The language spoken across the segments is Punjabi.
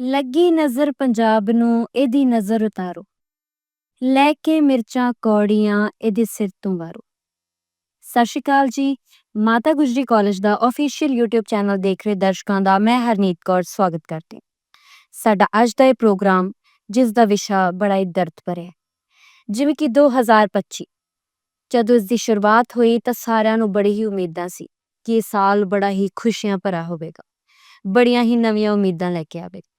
ਲੱਗੀ ਨਜ਼ਰ ਪੰਜਾਬ ਨੂੰ, ਇਹਦੀ ਨਜ਼ਰ ਉਤਾਰੋ। ਲੈ ਕੇ ਮਿਰਚਾਂ ਕੌੜੀਆਂ ਇਹਦੇ ਸਿਰ ਤੋਂ ਵਾਰੋ। ਸਤਿ ਸ਼੍ਰੀ ਅਕਾਲ ਜੀ, ਮਾਤਾ ਗੁਜਰੀ ਕਾਲਜ ਦਾ ਅਫੀਸ਼ੀਅਲ YouTube ਚੈਨਲ ਦੇਖ ਰਹੇ ਦਰਸ਼ਕਾਂ ਦਾ ਮੈਂ ਹਰਨੀਤ ਕੌਰ ਸਵਾਗਤ ਕਰਦੀ ਸਾਡਾ ਅੱਜ ਦਾ ਇਹ ਪ੍ਰੋਗਰਾਮ, ਜਿਸ ਦਾ ਵਿਸ਼ਾ ਬੜਾ ਹੀ ਦਰਦ ਭਰਿਆ ਜਿਵੇਂ ਕਿ 2025 ਜਦੋਂ ਇਸ ਦੀ ਸ਼ੁਰੂਆਤ ਹੋਈ ਤਾਂ ਸਾਰਿਆਂ ਨੂੰ ਬੜੀ ਹੀ ਉਮੀਦਾਂ ਸੀ ਕਿ ਇਹ ਸਾਲ ਬੜਾ ਹੀ ਖੁਸ਼ੀਆਂ ਭਰਾ ਹੋਵੇਗਾ। ਬੜੀਆਂ ਹੀ ਨਵੀਆਂ ਉਮੀਦਾਂ ਲੈ ਕੇ ਆਵੇਗਾ।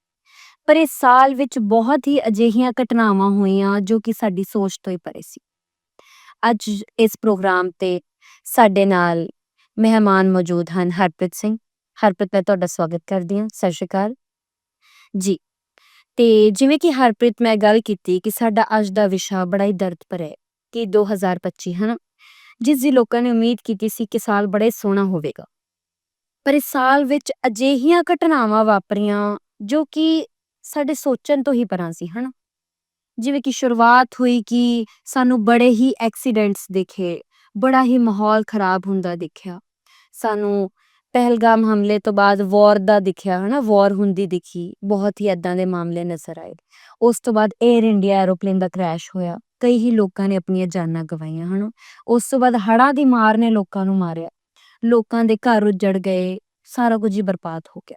ਪਰ ਇਸ ਸਾਲ ਵਿੱਚ ਬਹੁਤ ਹੀ ਅਜਿਹੀਆਂ ਘਟਨਾਵਾਂ ਹੋਈਆਂ ਜੋ ਕਿ ਸਾਡੀ ਸੋਚ ਤੋਂ ਹੀ ਪਰੇ ਸੀ। ਅੱਜ ਇਸ ਪ੍ਰੋਗਰਾਮ ਤੇ ਸਾਡੇ ਨਾਲ ਮਹਿਮਾਨ ਮੌਜੂਦ ਹਨ ਹਰਪ੍ਰੀਤ ਸਿੰਘ। ਹਰਪ੍ਰੀਤ, ਮੈਂ ਤੁਹਾਡਾ ਸਵਾਗਤ ਕਰਦੀ ਹਾਂ। ਸਤਿ ਸ਼੍ਰੀ ਅਕਾਲ। ਜੀ, ਤੇ ਜਿਵੇਂ ਕਿ ਹਰਪ੍ਰੀਤ, ਮੈਂ ਗੱਲ ਕੀਤੀ ਕਿ ਸਾਡਾ ਅੱਜ ਦਾ ਵਿਸ਼ਾ ਬੜਾ ਹੀ ਦਰਦ ਭਰਿਆ ਹੈ ਕਿ 2025 ਹਨਾ? ਜਿਸ ਦੀ ਲੋਕਾਂ ਨੇ ਉਮੀਦ ਕੀਤੀ ਸੀ ਕਿ ਸਾਲ ਬੜੇ ਸੋਹਣਾ ਹੋਵੇਗਾ। ਪਰ ਇਸ ਸਾਲ ਵਿੱਚ ਅਜਿਹੀਆਂ ਘਟਨਾਵਾਂ ਵਾਪਰੀਆਂ ਜੋ ਕਿ ਸਾਡੇ ਸੋਚਣ ਤੋਂ ਹੀ ਪਰਾਂ ਸੀ, ਹਨਾ? ਜਿਵੇਂ ਕਿ ਸ਼ੁਰੂਆਤ ਹੋਈ ਕਿ ਸਾਨੂੰ ਬੜੇ ਹੀ ਐਕਸੀਡੈਂਟਸ ਦਿਖੇ, ਬੜਾ ਹੀ ਮਾਹੌਲ ਖਰਾਬ ਹੁੰਦਾ ਦਿਖਿਆ। ਸਾਨੂੰ ਪਹਿਲਗਾਮ ਹਮਲੇ ਤੋਂ ਬਾਅਦ ਵਾਰ ਦਾ ਦਿਖਿਆ, ਹਨਾ? ਵਾਰ ਹੁੰਦੀ ਦਿਖੀ, ਬਹੁਤ ਹੀ ਐਦਾਂ ਦੇ ਮਾਮਲੇ ਨਜ਼ਰ ਆਏ। ਉਸ ਤੋਂ ਬਾਅਦ 에ਅਰ ਇੰਡੀਆ ਐਰੋਪਲੇਨ ਦਾ ਕ੍ਰੈਸ਼ ਹੋਇਆ, ਕਈ ਹੀ ਲੋਕਾਂ ਨੇ ਆਪਣੀਆਂ ਜਾਨਾਂ ਗਵਾਈਆਂ, ਹਨਾ? ਉਸ ਤੋਂ ਬਾਅਦ ਹੜਾਂ ਦੀ ਮਾਰ ਨੇ ਲੋਕਾਂ ਨੂੰ ਮਾਰਿਆ। ਲੋਕਾਂ ਦੇ ਘਰ ਉੱਜੜ ਗਏ, ਸਾਰਾ ਕੁਝ ਹੀ ਬਰਬਾਦ ਹੋ ਗਿਆ।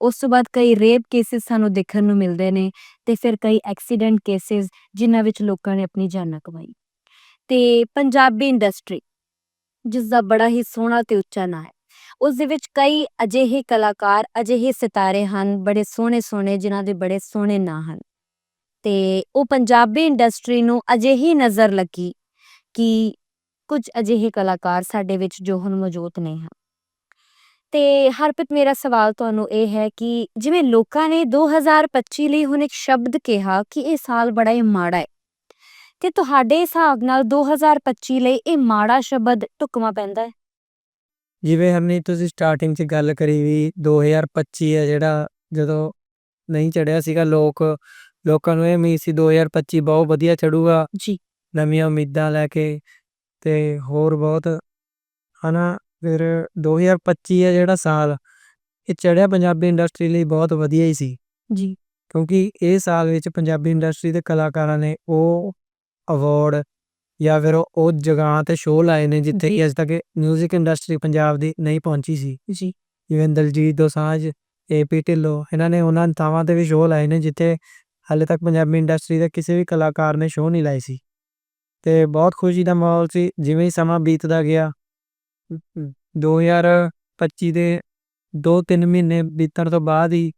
ਉਸ ਤੋਂ ਬਾਅਦ ਕਈ ਰੇਪ ਕੇਸਿਸ ਸਾਨੂੰ ਦੇਖਣ ਨੂੰ ਮਿਲਦੇ ਨੇ ਤੇ ਫਿਰ ਕਈ ਐਕਸੀਡੈਂਟ ਕੇਸਿਸ ਜਿਨ੍ਹਾਂ ਵਿੱਚ ਲੋਕਾਂ ਨੇ ਆਪਣੀ ਜਾਨਾਂ ਗਵਾਈ ਤੇ ਪੰਜਾਬੀ ਇੰਡਸਟਰੀ ਜਿਸ ਦਾ ਬੜਾ ਹੀ ਸੋਹਣਾ ਤੇ ਉੱਚਾ ਨਾਂ ਹੈ ਉਸ ਦੇ ਵਿੱਚ ਕਈ ਅਜਿਹੇ ਕਲਾਕਾਰ, ਅਜਿਹੇ ਸਿਤਾਰੇ ਹਨ, ਬੜੇ ਸੋਹਣੇ ਸੋਹਣੇ, ਜਿਨ੍ਹਾਂ ਦੇ ਬੜੇ ਸੋਹਣੇ ਨਾਂ ਹਨ। ਤੇ ਉਹ ਪੰਜਾਬੀ ਇੰਡਸਟਰੀ ਨੂੰ ਅਜਿਹੀ ਨਜ਼ਰ ਲੱਗੀ ਕਿ ਕੁਝ ਅਜਿਹੇ ਕਲਾਕਾਰ ਸਾਡੇ ਵਿੱਚ ਜੋ ਹੁਣ ਮੌਜੂਦ ਨਹੀਂ ਹਨ ਤੇ ਹਰਪ੍ਰੀਤ ਮੇਰਾ ਸਵਾਲ ਤੁਹਾਨੂੰ ਇਹ ਹੈ ਕਿ ਜਿਵੇਂ ਲੋਕਾਂ ਨੇ 2025 ਲਈ ਹੁਣ ਇੱਕ ਸ਼ਬਦ ਕਿਹਾ ਕਿ ਇਹ ਸਾਲ ਬੜਾ ਹੀ ਮਾੜਾ ਹੈ ਤੇ ਤੁਹਾਡੇ ਹਿਸਾਬ ਨਾਲ 2025 ਲਈ ਇਹ ਮਾੜਾ ਸ਼ਬਦ ਢੁਕਵਾਂ ਪੈਂਦਾ ਹੈ? ਜਿਵੇਂ ਹਰਨੀ ਤੁਸੀਂ ਸਟਾਰਟਿੰਗ 'ਚ ਗੱਲ ਕਰੀ ਵੀ 2025 ਹੈ ਜਿਹੜਾ ਜਦੋਂ ਨਹੀਂ ਚੜਿਆ ਸੀਗਾ ਲੋਕ ਲੋਕਾਂ ਨੂੰ ਇਹ ਉਮੀਦ ਸੀ 2025 ਬਹੁਤ ਵਧੀਆ ਚੜੂਗਾ। ਜੀ। ਨਵੀਆਂ ਉਮੀਦਾਂ ਲੈ ਕੇ ਤੇ ਹੋਰ ਬਹੁਤ ਹਨਾ ਫਿਰ 2025 ਹੈ ਜਿਹੜਾ ਸਾਲ ਇਹ ਚੜਿਆ ਪੰਜਾਬੀ ਇੰਡਸਟਰੀ ਲਈ ਬਹੁਤ ਵਧੀਆ ਹੀ ਸੀ। ਜੀ। ਕਿਉਂਕਿ ਇਹ ਸਾਲ ਵਿੱਚ ਪੰਜਾਬੀ ਇੰਡਸਟਰੀ ਦੇ ਕਲਾਕਾਰਾਂ ਨੇ ਉਹ ਅਵਾਰਡ ਜਾਂ ਫਿਰ ਉਹ ਜਗ੍ਹਾ ਤੇ ਸ਼ੋਅ ਲਾਏ ਨੇ ਜਿੱਥੇ। ਕਿ ਅਜੇ ਤੱਕ 뮤직 ਇੰਡਸਟਰੀ ਪੰਜਾਬ ਦੀ ਨਹੀਂ ਪਹੁੰਚੀ ਸੀ। ਜੀ। ਜਿਵੇਂ ਦਲਜੀਤ ਦੋਸਾਂਝ ਏਪੀ ਢਿੱਲੋਂ ਇਹਨਾਂ ਨੇ ਉਹਨਾਂ ਥਾਵਾਂ ਤੇ ਵੀ ਸ਼ੋਅ ਲਾਏ ਨੇ ਜਿੱਥੇ ਹਾਲੇ ਤੱਕ ਪੰਜਾਬੀ ਇੰਡਸਟਰੀ ਦੇ ਕਿਸੇ ਵੀ ਕਲਾਕਾਰ ਨੇ ਸ਼ੋਅ ਨਹੀਂ ਲਾਏ ਸੀ। ਤੇ ਬਹੁਤ ਖੁਸ਼ੀ ਦਾ ਮਾਹੌਲ ਸੀ ਜਿਵੇਂ ਹੀ ਸਮਾਂ ਬੀਤਦਾ ਗਿਆ 2025 ਦੇ 2-3 ਮਹੀਨੇ ਬੀਤਣ ਤੋਂ ਬਾਅਦ ਹੀ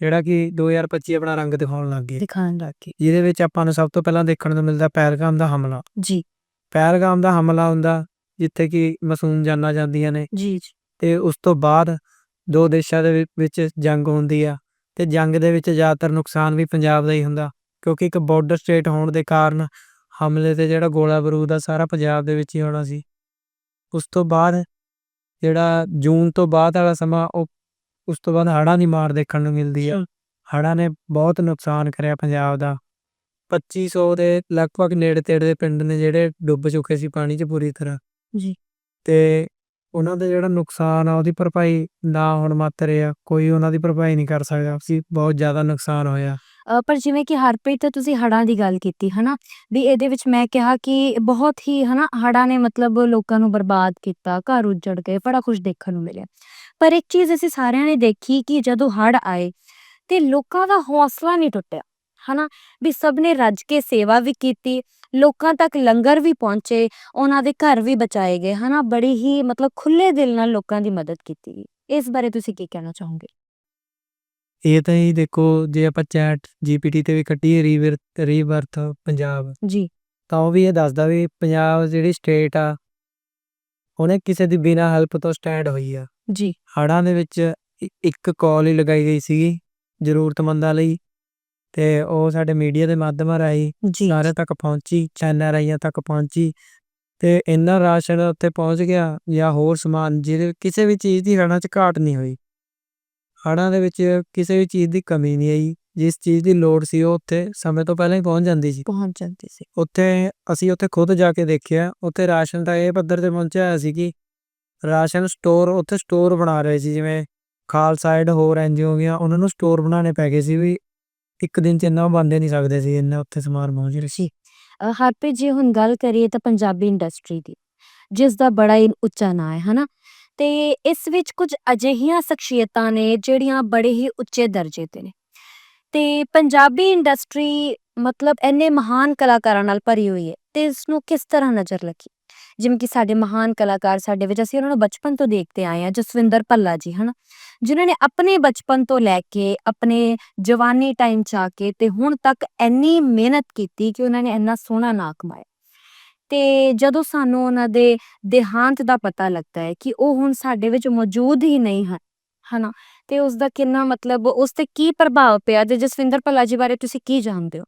ਜਿਹੜਾ ਕਿ 2025 ਆਪਣਾ ਰੰਗ ਦਿਖਾਉਣ ਲੱਗ ਗਿਆ ਦਿਖਾਣ ਲੱਗ ਕੇ ਜਿਹਦੇ ਵਿੱਚ ਆਪਾਂ ਨੂੰ ਸਭ ਤੋਂ ਪਹਿਲਾਂ ਦੇਖਣ ਨੂੰ ਮਿਲਦਾ ਪਹਿਲਗਾਮ ਦਾ ਹਮਲਾ। ਜੀ। ਪਹਿਲਗਾਮ ਦਾ ਹਮਲਾ ਹੁੰਦਾ ਜਿੱਥੇ ਕਿ ਮਾਸੂਮ ਜਾਨਾਂ ਜਾਂਦੀਆਂ ਨੇ। ਜੀ ਜੀ। ਤੇ ਉਸ ਤੋਂ ਬਾਅਦ ਦੋ ਦੇਸ਼ਾਂ ਦੇ ਵਿੱਚ ਜੰਗ ਹੁੰਦੀ ਆ। ਤੇ ਜੰਗ ਦੇ ਵਿੱਚ ਜ਼ਿਆਦਾਤਰ ਨੁਕਸਾਨ ਵੀ ਪੰਜਾਬ ਦਾ ਹੀ ਹੁੰਦਾ। ਕਿਉਂਕਿ ਇੱਕ ਬਾਰਡਰ ਸਟੇਟ ਹੋਣ ਦੇ ਕਾਰਨ ਹਮਲੇ ਤੇ ਜਿਹੜਾ ਗੋਲਾ ਬਾਰੂਦ ਆ ਸਾਰਾ ਪੰਜਾਬ ਦੇ ਵਿੱਚ ਹੀ ਹੋਣਾ ਸੀ। ਉਸ ਤੋਂ ਬਾਅਦ ਜਿਹੜਾ ਜੂਨ ਤੋਂ ਬਾਅਦ ਵਾਲਾ ਸਮਾਂ ਉਹ ਉਸ ਤੋਂ ਬਾਅਦ ਹੜ੍ਹਾਂ ਦੀ ਮਾਰ ਦੇਖਣ ਨੂੰ ਮਿਲਦੀ ਆ। ਹੜ੍ਹਾਂ ਨੇ ਬਹੁਤ ਨੁਕਸਾਨ ਕਰਿਆ ਪੰਜਾਬ ਦਾ। 2500 ਦੇ ਲਗਭਗ ਨੇੜੇ ਤੇੜੇ ਦੇ ਪਿੰਡ ਨੇ ਜਿਹੜੇ ਡੁੱਬ ਚੁੱਕੇ ਸੀ ਪਾਣੀ 'ਚ ਪੂਰੀ ਤਰ੍ਹਾਂ। ਜੀ। ਤੇ ਉਹਨਾਂ ਦਾ ਜਿਹੜਾ ਨੁਕਸਾਨ ਆ ਉਹਦੀ ਭਰਪਾਈ ਨਾ ਹੁਣ ਮੱਤ ਰਿਹਾ ਕੋਈ ਉਹਨਾਂ ਦੀ ਭਰਪਾਈ ਨਹੀਂ ਕਰ ਸਕਦਾ। ਸੀ ਬਹੁਤ ਜ਼ਿਆਦਾ ਨੁਕਸਾਨ ਹੋਇਆ। ਪਰ ਜਿਵੇਂ ਕਿ ਹਰਪ੍ਰੀਤ, ਤੁਸੀਂ ਹੜ੍ਹਾਂ ਦੀ ਗੱਲ ਕੀਤੀ, ਹਨਾ? ਵੀ ਇਹਦੇ ਵਿੱਚ ਮੈਂ ਕਿਹਾ ਕਿ ਬਹੁਤ ਹੀ, ਹਨਾ ਹੜ੍ਹਾਂ ਨੇ ਮਤਲਬ ਲੋਕਾਂ ਨੂੰ ਬਰਬਾਦ ਕੀਤਾ, ਘਰ ਉੱਜੜ ਗਏ ਬੜਾ ਕੁਝ ਦੇਖਣ ਨੂੰ ਮਿਲਿਆ। ਪਰ ਇੱਕ ਚੀਜ਼ ਅਸੀਂ ਸਾਰਿਆਂ ਨੇ ਦੇਖੀ ਕਿ ਜਦੋਂ ਹੜ੍ਹ ਆਏ, ਤੇ ਲੋਕਾਂ ਦਾ ਹੌਸਲਾ ਨਹੀਂ ਟੁੱਟਿਆ, ਹਨਾ? ਵੀ ਸਭ ਨੇ ਰੱਜ ਕੇ ਸੇਵਾ ਵੀ ਕੀਤੀ, ਲੋਕਾਂ ਤੱਕ ਲੰਗਰ ਵੀ ਪਹੁੰਚੇ, ਉਹਨਾਂ ਦੇ ਘਰ ਵੀ ਬਚਾਏ ਗਏ, ਹਨਾ? ਬੜੀ ਹੀ ਮਤਲਬ ਖੁੱਲੇ ਦਿਲ ਨਾਲ ਲੋਕਾਂ ਦੀ ਮਦਦ ਕੀਤੀ ਗਈ। ਇਸ ਬਾਰੇ ਤੁਸੀਂ ਕੀ ਕਹਿਣਾ ਚਾਹੋਗੇ? ਇਹ ਤਾਂ ਹੀ ਦੇਖੋ ਜੇ ਆਪਾਂ ਚੈਟ ਜੀਪੀਟੀ ਤੇ ਵੀ ਕੱਢੀਏ ਰੀਵਰਥ ਪੰਜਾਬ ਜੀ। ਤਾਂ ਉਹ ਵੀ ਇਹ ਦੱਸਦਾ ਵੀ ਪੰਜਾਬ ਜਿਹੜੀ ਸਟੇਟ ਆ ਉਹਨੇ ਕਿਸੇ ਦੀ ਬਿਨਾਂ ਹੈਲਪ ਤੋਂ ਸਟੈਂਡ ਹੋਈ ਆ। ਜੀ। ਹੜ੍ਹਾਂ ਦੇ ਵਿੱਚ ਇੱਕ ਕਾਲ ਹੀ ਲਗਾਈ ਗਈ ਸੀਗੀ ਜ਼ਰੂਰਤਮੰਦਾਂ ਲਈ ਤੇ ਉਹ ਸਾਡੇ ਮੀਡੀਆ ਦੇ ਮਾਧਿਅਮਾਂ ਰਾਹੀਂ ਸਾਰੇ ਤੱਕ ਪਹੁੰਚੀ ਚੈਨਲ ਰਾਈਆਂ ਤੱਕ ਪਹੁੰਚੀ ਤੇ ਇੰਨਾ ਰਾਸ਼ਨ ਉੱਥੇ ਪਹੁੰਚ ਗਿਆ ਜਾਂ ਹੋਰ ਸਮਾਨ ਜਿਹਦੇ ਕਿਸੇ ਵੀ ਚੀਜ਼ ਦੀ ਹੜ੍ਹਾਂ 'ਚ ਘਾਟ ਨਹੀਂ ਹੋਈ। ਹੜ੍ਹਾਂ ਦੇ ਵਿੱਚ ਕਿਸੇ ਵੀ ਚੀਜ਼ ਦੀ ਕਮੀ ਨਹੀਂ ਆਈ। ਜਿਸ ਚੀਜ਼ ਦੀ ਲੋੜ ਸੀ ਉਹ ਉੱਥੇ ਸਮੇਂ ਤੋਂ ਪਹਿਲਾਂ ਹੀ ਪਹੁੰਚ ਜਾਂਦੀ ਸੀ। ਪਹੁੰਚ ਜਾਂਦੇ ਸੀ। ਉੱਥੇ ਅਸੀਂ ਉੱਥੇ ਖੁਦ ਜਾ ਕੇ ਦੇਖਿਆ। ਉੱਥੇ ਰਾਸ਼ਨ ਤਾਂ ਇਹ ਪੱਧਰ ਤੇ ਪਹੁੰਚਿਆ ਹੋਇਆ ਸੀ ਕਿ ਰਾਸ਼ਨ ਸਟੋਰ ਉੱਥੇ ਸਟੋਰ ਬਣਾ ਰਹੇ ਸੀ। ਜਿਵੇਂ ਖਾਲਸਾ ਏਡ ਹੋਰ ਐਨਜੀਓ ਗੀਆਂ ਉਹਨਾਂ ਨੂੰ ਸਟੋਰ ਬਣਾਉਣੇ ਪੈ ਗਏ ਸੀ ਵੀ ਇੱਕ ਦਿਨ ਚ ਇੰਨਾ ਬਣਦੇ ਨਹੀਂ ਸਕਦੇ ਸੀ ਇੰਨਾ ਉੱਥੇ ਸਮਾਨ ਪਹੁੰਚ ਰਿਹਾ ਸੀ। ਹਰਪ੍ਰੀਤ ਜੀ ਹੁਣ ਗੱਲ ਕਰੀਏ ਤਾਂ ਪੰਜਾਬੀ ਇੰਡਸਟਰੀ ਦੀ ਜਿਸ ਦਾ ਬੜਾ ਹੀ ਉੱਚਾ ਨਾਂ ਹੈ ਹਨਾ? ਤੇ ਇਸ ਵਿੱਚ ਕੁਝ ਅਜਿਹੀਆਂ ਸ਼ਖਸੀਅਤਾਂ ਨੇ ਜਿਹੜੀਆਂ ਬੜੇ ਹੀ ਉੱਚੇ ਦਰਜੇ ਤੇ ਨੇ। ਤੇ ਪੰਜਾਬੀ ਇੰਡਸਟਰੀ ਮਤਲਬ ਇੰਨੇ ਮਹਾਨ ਕਲਾਕਾਰਾਂ ਨਾਲ ਭਰੀ ਹੋਈ ਹੈ ਤੇ ਇਸ ਨੂੰ ਕਿਸ ਤਰ੍ਹਾਂ ਨਜ਼ਰ ਲੱਗੀ? ਜਿਵੇਂ ਕਿ ਸਾਡੇ ਮਹਾਨ ਕਲਾਕਾਰ ਸਾਡੇ ਵਿੱਚ ਅਸੀਂ ਉਹਨਾਂ ਨੂੰ ਬਚਪਨ ਤੋਂ ਦੇਖਦੇ ਆਏ ਆ ਜਸਵਿੰਦਰ ਭੱਲਾ ਜੀ, ਹਨਾ? ਜਿਨ੍ਹਾਂ ਨੇ ਆਪਣੇ ਬਚਪਨ ਤੋਂ ਲੈ ਕੇ ਆਪਣੇ ਜਵਾਨੀ ਟਾਈਮ ਚ ਆ ਕੇ ਤੇ ਹੁਣ ਤੱਕ ਇੰਨੀ ਮਿਹਨਤ ਕੀਤੀ ਕਿ ਉਹਨਾਂ ਨੇ ਇੰਨਾ ਸੋਹਣਾ ਨਾਂ ਕਮਾਇਆ। ਤੇ ਜਦੋਂ ਸਾਨੂੰ ਉਹਨਾਂ ਦੇ ਦੇਹਾਂਤ ਦਾ ਪਤਾ ਲੱਗਦਾ ਹੈ ਕਿ ਉਹ ਹੁਣ ਸਾਡੇ ਵਿੱਚ ਮੌਜੂਦ ਹੀ ਨਹੀਂ ਹਨ ਹਨਾ? ਤੇ ਉਸ ਦਾ ਕਿੰਨਾ ਮਤਲਬ ਉਸ ਤੇ ਕੀ ਪ੍ਰਭਾਵ ਪਿਆ? ਤੇ ਜਸਵਿੰਦਰ ਭੱਲਾ ਜੀ ਬਾਰੇ ਤੁਸੀਂ ਕੀ ਜਾਣਦੇ ਹੋ?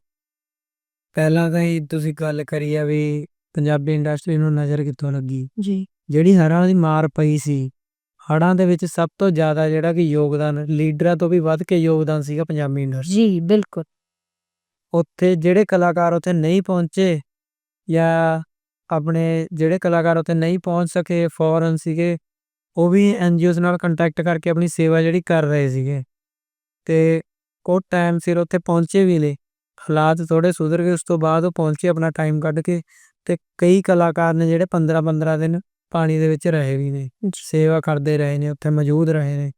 ਪਹਿਲਾਂ ਤਾਂ ਹੀ ਤੁਸੀਂ ਗੱਲ ਕਰੀ ਆ ਵੀ ਪੰਜਾਬੀ ਇੰਡਸਟਰੀ ਨੂੰ ਨਜ਼ਰ ਕਿੱਥੋਂ ਲੱਗੀ? ਜੀ। ਜਿਹੜੀ ਹੜ੍ਹਾਂ ਦੀ ਮਾਰ ਪਈ ਸੀ ਹੜ੍ਹਾਂ ਦੇ ਵਿੱਚ ਸਭ ਤੋਂ ਜ਼ਿਆਦਾ ਜਿਹੜਾ ਕਿ ਯੋਗਦਾਨ ਲੀਡਰਾਂ ਤੋਂ ਵੀ ਵੱਧ ਕੇ ਯੋਗਦਾਨ ਸੀਗਾ ਪੰਜਾਬੀ ਇੰਡਸਟਰੀ ਜੀ ਬਿਲਕੁਲ। ਉੱਥੇ ਜਿਹੜੇ ਕਲਾਕਾਰ ਉੱਥੇ ਨਹੀਂ ਪਹੁੰਚੇ ਜਾਂ ਆਪਣੇ ਜਿਹੜੇ ਕਲਾਕਾਰ ਉੱਥੇ ਨਹੀਂ ਪਹੁੰਚ ਸਕੇ ਫੋਰਨ ਸੀਗੇ ਉਹ ਵੀ ਐਨਜੀਓਜ਼ ਨਾਲ ਕੰਟੈਕਟ ਕਰਕੇ ਆਪਣੀ ਸੇਵਾ ਜਿਹੜੀ ਕਰ ਰਹੇ ਸੀਗੇ। ਤੇ ਉਹ ਟਾਈਮ ਸਿਰ ਉੱਥੇ ਪਹੁੰਚੇ ਵੀ ਨੇ ਹਾਲਾਤ ਥੋੜੇ ਸੁਧਰ ਗਏ ਉਸ ਤੋਂ ਬਾਅਦ ਉਹ ਪਹੁੰਚੇ ਆਪਣਾ ਟਾਈਮ ਕੱਢ ਕੇ ਤੇ ਕਈ ਕਲਾਕਾਰ ਨੇ ਜਿਹੜੇ 15 15 ਦਿਨ ਪਾਣੀ ਦੇ ਵਿੱਚ ਰਹੇ ਵੀ ਨੇ ਸੇਵਾ ਕਰਦੇ ਰਹੇ ਨੇ ਉੱਥੇ ਮੌਜੂਦ ਰਹੇ ਨੇ।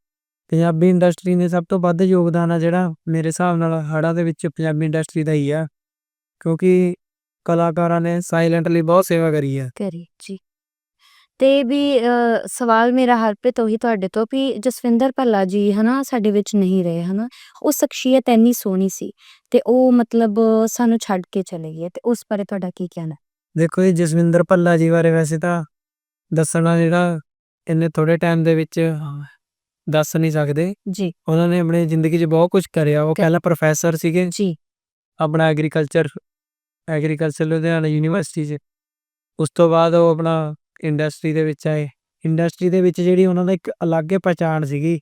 ਪੰਜਾਬੀ ਇੰਡਸਟਰੀ ਨੇ ਸਭ ਤੋਂ ਵੱਧ ਯੋਗਦਾਨ ਆ ਜਿਹੜਾ ਮੇਰੇ ਹਿਸਾਬ ਨਾਲ ਹੜ੍ਹਾਂ ਦੇ ਵਿੱਚ ਪੰਜਾਬੀ ਇੰਡਸਟਰੀ ਦਾ ਹੀ ਆ। ਕਿਉਂਕਿ ਕਲਾਕਾਰਾਂ ਨੇ ਸਾਇਲੈਂਟਲੀ ਬਹੁਤ ਸੇਵਾ ਕਰੀ ਆ ਕਰੀ ਜੀ। ਤੇ ਵੀ ਸਵਾਲ ਮੇਰਾ ਹਰਪ੍ਰੀਤ ਉਹੀ ਤੁਹਾਡੇ ਤੋਂ ਵੀ ਜਸਵਿੰਦਰ ਭੱਲਾ ਜੀ ਹਨਾ ਸਾਡੇ ਵਿੱਚ ਨਹੀਂ ਰਹੇ ਹਨਾ ਉਹ ਸ਼ਖਸੀਅਤ ਇੰਨੀ ਸੋਹਣੀ ਸੀ ਤੇ ਉਹ ਮਤਲਬ ਸਾਨੂੰ ਛੱਡ ਕੇ ਚਲੇ ਗਏ ਤੇ ਉਸ ਬਾਰੇ ਤੁਹਾਡਾ ਕੀ ਕਹਿਣਾ ਦੇਖੋ ਜੀ ਜਸਵਿੰਦਰ ਭੱਲਾ ਜੀ ਬਾਰੇ ਵੈਸੇ ਤਾਂ ਦੱਸਣਾ ਜਿਹੜਾ ਇੰਨੇ ਥੋੜੇ ਟਾਈਮ ਦੇ ਵਿੱਚ ਦੱਸ ਨਹੀਂ ਸਕਦੇ। ਜੀ। ਉਹਨਾਂ ਨੇ ਆਪਣੀ ਜ਼ਿੰਦਗੀ 'ਚ ਬਹੁਤ ਕੁਝ ਕਰਿਆ। ਉਹ ਪਹਿਲਾਂ ਪ੍ਰੋਫੈਸਰ ਸੀਗੇ। ਜੀ। ਆਪਣਾ ਐਗਰੀਕਲਚਰ ਐਗਰੀਕਲਚਰ ਲੁਧਿਆਣਾ ਯੂਨੀਵਰਸਿਟੀ 'ਚ। ਉਸ ਤੋਂ ਬਾਅਦ ਉਹ ਆਪਣਾ ਇੰਡਸਟਰੀ ਦੇ ਵਿੱਚ ਆਏ। ਇੰਡਸਟਰੀ ਦੇ ਵਿੱਚ ਜਿਹੜੀ ਉਹਨਾਂ ਦਾ ਇੱਕ ਅਲੱਗ ਹੀ ਪਛਾਣ ਸੀਗੀ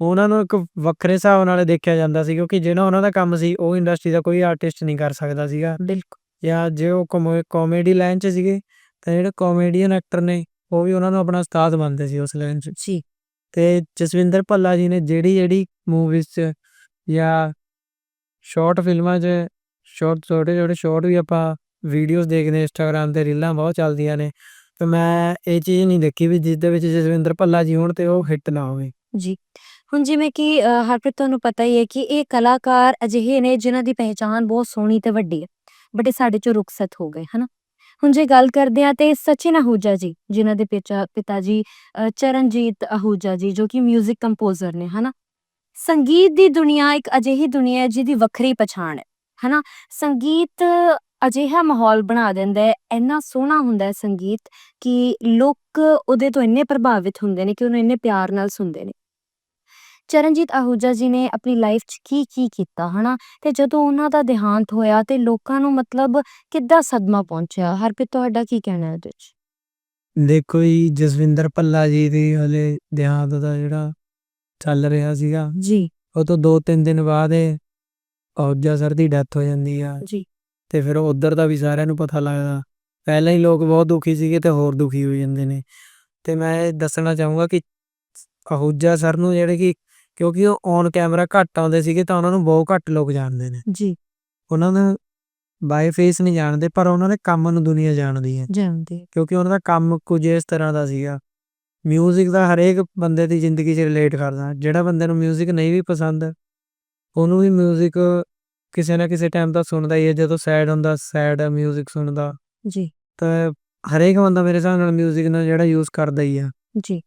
ਉਹਨਾਂ ਨੂੰ ਇੱਕ ਵੱਖਰੇ ਹਿਸਾਬ ਨਾਲ ਦੇਖਿਆ ਜਾਂਦਾ ਸੀ ਕਿਉਂਕਿ ਜਿਹੜਾ ਉਹਨਾਂ ਦਾ ਕੰਮ ਸੀ ਉਹ ਇੰਡਸਟਰੀ ਦਾ ਕੋਈ ਆਰਟਿਸਟ ਨਹੀਂ ਕਰ ਸਕਦਾ ਸੀਗਾ। ਬਿਲਕੁਲ। ਜਾਂ ਜੇ ਉਹ ਕਾਮੇਡੀ ਲਾਈਨ 'ਚ ਸੀਗੇ ਤਾਂ ਜਿਹੜੇ ਕਾਮੇਡੀਅਨ ਐਕਟਰ ਨੇ ਉਹ ਵੀ ਉਹਨਾਂ ਨੂੰ ਆਪਣਾ ਉਸਤਾਦ ਮੰਨਦੇ ਸੀ ਉਸ ਲਾਈਨ 'ਚ। ਜੀ। ਤੇ ਜਸਵਿੰਦਰ ਭੱਲਾ ਜੀ ਨੇ ਜਿਹੜੀ ਜਿਹੜੀ ਮੂਵੀਜ਼ 'ਚ ਜਾਂ ਸ਼ਾਰਟ ਫਿਲਮਾਂ 'ਚ ਸ਼ਾਰਟ ਛੋਟੇ ਛੋਟੇ ਸ਼ਾਰਟ ਵੀ ਆਪਾਂ ਵੀਡੀਓਜ਼ ਦੇਖਦੇ ਇੰਸਟਾਗ੍ਰਾਮ ਤੇ ਰੀਲਾਂ ਬਹੁਤ ਚੱਲਦੀਆਂ ਨੇ। ਤੇ ਮੈਂ ਇਹ ਚੀਜ਼ ਨਹੀਂ ਦੇਖੀ ਵੀ ਜਿਸ ਦੇ ਵਿੱਚ ਜਸਵਿੰਦਰ ਭੱਲਾ ਜੀ ਹੋਣ ਤੇ ਉਹ ਹਿੱਟ ਨਾ ਹੋਵੇ। ਜੀ। ਹੁਣ ਜਿਵੇਂ ਕਿ ਹਰਪ੍ਰੀਤ, ਤੁਹਾਨੂੰ ਪਤਾ ਹੀ ਹੈ ਕਿ ਇਹ ਕਲਾਕਾਰ ਅਜਿਹੇ ਨੇ ਜਿਨ੍ਹਾਂ ਦੀ ਪਹਿਚਾਣ ਬਹੁਤ ਸੋਹਣੀ ਤੇ ਵੱਡੀ ਹੈ ਬਟ ਇਹ ਸਾਡੇ ਚੋਂ ਰੁਖਸਤ ਹੋ ਗਏ, ਹਨਾ? ਹੁਣ ਜੇ ਗੱਲ ਕਰਦੇ ਆ ਤੇ ਸਚਿਨ ਆਹੂਜਾ ਜੀ, ਜਿਨ੍ਹਾਂ ਦੇ ਪਿਤਾ ਜੀ ਚਰਨਜੀਤ ਆਹੂਜਾ ਜੀ, ਜੋ ਕਿ 뮤직 ਕੰਪੋਜ਼ਰ ਨੇ, ਹਨਾ? ਸੰਗੀਤ ਦੀ ਦੁਨੀਆ ਇੱਕ ਅਜਿਹੀ ਦੁਨੀਆ ਹੈ ਜਿਹਦੀ ਵੱਖਰੀ ਪਛਾਣ ਹੈ। ਹਨਾ? ਸੰਗੀਤ ਅਜਿਹਾ ਮਾਹੌਲ ਬਣਾ ਦਿੰਦਾ ਹੈ ਇੰਨਾ ਸੋਹਣਾ ਹੁੰਦਾ ਹੈ ਸੰਗੀਤ ਕਿ ਲੋਕ ਉਹਦੇ ਤੋਂ ਇੰਨੇ ਪ੍ਰਭਾਵਿਤ ਹੁੰਦੇ ਨੇ ਕਿ ਉਹਨੂੰ ਇੰਨੇ ਪਿਆਰ ਨਾਲ ਸੁਣਦੇ ਨੇ। ਚਰਨਜੀਤ ਆਹੂਜਾ ਜੀ ਨੇ ਆਪਣੀ ਲਾਈਫ 'ਚ ਕੀ ਕੀ ਕੀਤਾ ਹਨਾ? ਤੇ ਜਦੋਂ ਉਹਨਾਂ ਦਾ ਦੇਹਾਂਤ ਹੋਇਆ ਤੇ ਲੋਕਾਂ ਨੂੰ ਮਤਲਬ ਕਿੱਦਾਂ ਸਦਮਾ ਪਹੁੰਚਿਆ? ਹਰਪ੍ਰੀਤ ਤੁਹਾਡਾ ਕੀ ਕਹਿਣਾ ਹੈ ਇਹਦੇ ਵਿੱਚ ਦੇਖੋ ਜੀ ਜਸਵਿੰਦਰ ਭੱਲਾ ਜੀ ਦੀ ਹਲੇ ਦੇਹਾਂਤ ਦਾ ਜਿਹੜਾ ਚੱਲ ਰਿਹਾ ਸੀਗਾ ਜੀ। ਉਹ ਤੋਂ 2-3 ਦਿਨ ਬਾਅਦ ਔਜਾ ਸਰ ਦੀ ਡੈਥ ਹੋ ਜਾਂਦੀ ਆ। ਜੀ। ਤੇ ਫਿਰ ਉਧਰ ਦਾ ਵੀ ਸਾਰਿਆਂ ਨੂੰ ਪਤਾ ਲੱਗਦਾ। ਪਹਿਲਾਂ ਹੀ ਲੋਕ ਬਹੁਤ ਦੁਖੀ ਸੀਗੇ ਤੇ ਹੋਰ ਦੁਖੀ ਹੋ ਜਾਂਦੇ ਨੇ। ਤੇ ਮੈਂ ਇਹ ਦੱਸਣਾ ਚਾਹੂੰਗਾ ਕਿ ਅਹੂਜਾ ਸਰ ਨੂੰ ਜਿਹੜੇ ਕਿ ਕਿਉਂਕਿ ਉਹ ਔਨ ਕੈਮਰਾ ਘੱਟ ਆਉਂਦੇ ਸੀਗੇ ਤਾਂ ਉਹਨਾਂ ਨੂੰ ਬਹੁਤ ਘੱਟ ਲੋਕ ਜਾਣਦੇ ਨੇ। ਜੀ। ਉਹਨਾਂ ਨੂੰ ਬਾਈ ਫੇਸ ਨਹੀਂ ਜਾਣਦੇ ਪਰ ਉਹਨਾਂ ਦੇ ਕੰਮ ਨੂੰ ਦੁਨੀਆ ਜਾਣਦੀ ਹੈ। ਜਾਣਦੇ ਕਿਉਂਕਿ ਉਹਨਾਂ ਦਾ ਕੰਮ ਕੁਝ ਇਸ ਤਰ੍ਹਾਂ ਦਾ ਸੀਗਾ। ਮਿਊਜ਼ਿਕ ਦਾ ਹਰੇਕ ਬੰਦੇ ਦੀ ਜ਼ਿੰਦਗੀ 'ਚ ਰਿਲੇਟ ਕਰਦਾ। ਜਿਹੜਾ ਬੰਦੇ ਨੂੰ ਮਿਊਜ਼ਿਕ ਨਹੀਂ ਵੀ ਪਸੰਦ ਉਹਨੂੰ ਵੀ ਮਿਊਜ਼ਿਕ ਕਿਸੇ ਨਾ ਕਿਸੇ ਟਾਈਮ ਤਾਂ ਸੁਣਦਾ ਹੀ ਹੈ ਜਦੋਂ ਸੈਡ ਹੁੰਦਾ ਸੈਡ ਮਿਊਜ਼ਿਕ ਸੁਣਦਾ। ਜੀ। ਤਾਂ ਹਰੇਕ ਬੰਦਾ ਮੇਰੇ ਹਿਸਾਬ ਨਾਲ ਮਿਊਜ਼ਿਕ ਨਾਲ ਜਿਹੜਾ ਯੂਜ਼ ਕਰਦਾ ਹੀ ਆ। ਜੀ।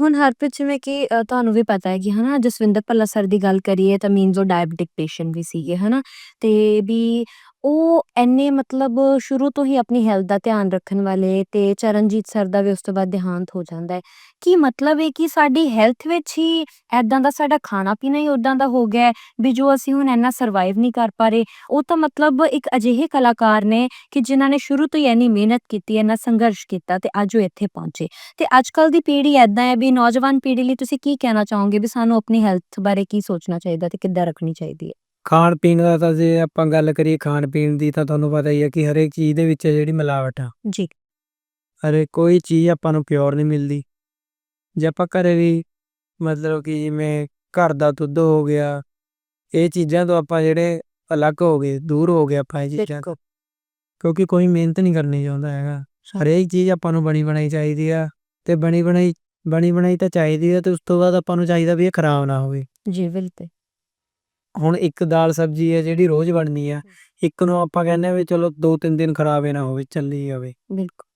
ਹੁਣ ਹਰਪ੍ਰੀਤ ਜਿਵੇਂ ਕਿ ਤੁਹਾਨੂੰ ਵੀ ਪਤਾ ਹੈ ਕਿ ਹਨਾ ਜਸਵਿੰਦਰ ਭੱਲਾ ਸਰ ਦੀ ਗੱਲ ਕਰੀਏ ਤਾਂ ਮੀਨਸ ਉਹ ਡਾਇਬਟਿਕ ਪੇਸ਼ੈਂਟ ਵੀ ਸੀਗੇ ਹਨਾ। ਤੇ ਵੀ ਉਹ ਐਨੇ ਮਤਲਬ ਸ਼ੁਰੂ ਤੋਂ ਹੀ ਆਪਣੀ ਹੈਲਥ ਦਾ ਧਿਆਨ ਰੱਖਣ ਵਾਲੇ ਤੇ ਚਰਨਜੀਤ ਸਰ ਦਾ ਵੀ ਉਸ ਤੋਂ ਬਾਅਦ ਦੇਹਾਂਤ ਹੋ ਜਾਂਦਾ ਹੈ। ਕੀ ਮਤਲਬ ਹੈ ਕਿ ਸਾਡੀ ਹੈਲਥ ਵਿੱਚ ਹੀ ਏਦਾਂ ਦਾ ਸਾਡਾ ਖਾਣਾ ਪੀਣਾ ਹੀ ਓਦਾਂ ਦਾ ਹੋ ਗਿਆ ਹੈ ਵੀ ਜੋ ਅਸੀਂ ਹੁਣ ਇੰਨਾ ਸਰਵਾਈਵ ਨਹੀਂ ਕਰ ਪਾ ਰਹੇ, ਉਹ ਤਾਂ ਮਤਲਬ ਇੱਕ ਅਜਿਹੇ ਕਲਾਕਾਰ ਨੇ ਕਿ ਜਿਨ੍ਹਾਂ ਨੇ ਸ਼ੁਰੂ ਤੋਂ ਹੀ ਇੰਨੀ ਮਿਹਨਤ ਕੀਤੀ, ਇੰਨਾ ਸੰਘਰਸ਼ ਕੀਤਾ ਤੇ ਅੱਜ ਉਹ ਇੱਥੇ ਪਹੁੰਚੇ। ਤੇ ਅੱਜ ਕੱਲ੍ਹ ਦੀ ਪੀੜ੍ਹੀ ਐਦਾਂ ਹੈ ਵੀ ਨੌਜਵਾਨ ਪੀੜ੍ਹੀ ਲਈ ਤੁਸੀਂ ਕੀ ਕਹਿਣਾ ਚਾਹੋਗੇ ਵੀ ਸਾਨੂੰ ਆਪਣੀ ਹੈਲਥ ਬਾਰੇ ਕੀ ਸੋਚਣਾ ਚਾਹੀਦਾ ਤੇ ਕਿੱਦਾਂ ਰੱਖਣੀ ਚਾਹੀਦੀ ਹੈ? ਖਾਣ ਪੀਣ ਦਾ ਤਾਂ ਜੇ ਆਪਾਂ ਗੱਲ ਕਰੀਏ ਖਾਣ ਪੀਣ ਦੀ ਤਾਂ ਤੁਹਾਨੂੰ ਪਤਾ ਹੀ ਹੈ ਕਿ ਹਰੇਕ ਚੀਜ਼ ਦੇ ਵਿੱਚ ਜਿਹੜੀ ਮਿਲਾਵਟ ਆ। ਜੀ। ਹਰੇ ਕੋਈ ਚੀਜ਼ ਆਪਾਂ ਨੂੰ ਪਿਓਰ ਨਹੀਂ ਮਿਲਦੀ। ਜੇ ਆਪਾਂ ਘਰੇ ਵੀ ਮਤਲਬ ਕਿ ਜਿਵੇਂ ਘਰ ਦਾ ਦੁੱਧ ਹੋ ਗਿਆ ਇਹ ਚੀਜ਼ਾਂ ਤੋਂ ਆਪਾਂ ਜਿਹੜੇ ਅਲੱਗ ਹੋ ਗਏ ਦੂਰ ਹੋ ਗਏ ਆਪਾਂ ਇਹ ਚੀਜ਼ਾਂ ਤੋਂ। ਕਿਉਂਕਿ ਕੋਈ ਮਿਹਨਤ ਨਹੀਂ ਕਰਨੀ ਚਾਹੁੰਦਾ ਹੈਗਾ। ਹਰੇਕ ਚੀਜ਼ ਆਪਾਂ ਨੂੰ ਬਣੀ ਬਣਾਈ ਚਾਹੀਦੀ ਆ ਤੇ ਬਣੀ ਬਣਾਈ ਬਣੀ ਬਣਾਈ ਤਾਂ ਚਾਹੀਦੀ ਆ ਤੇ ਉਸ ਤੋਂ ਬਾਅਦ ਆਪਾਂ ਨੂੰ ਚਾਹੀਦਾ ਵੀ ਇਹ ਖਰਾਬ ਨਾ ਹੋਵੇ। ਜੀ ਬਿਲਕੁਲ। ਹੁਣ ਇੱਕ ਦਾਲ ਸਬਜ਼ੀ ਹੈ ਜਿਹੜੀ ਰੋਜ਼ ਬਣਨੀ ਆ ਇੱਕ ਨੂੰ ਆਪਾਂ ਕਹਿੰਦੇ ਆ ਵੀ ਚਲੋ 2-3 ਦਿਨ ਖਰਾਬ ਹੀ ਨਾ ਹੋਵੇ ਚੱਲੀ ਜਾਵੇ। ਬਿਲਕੁਲ।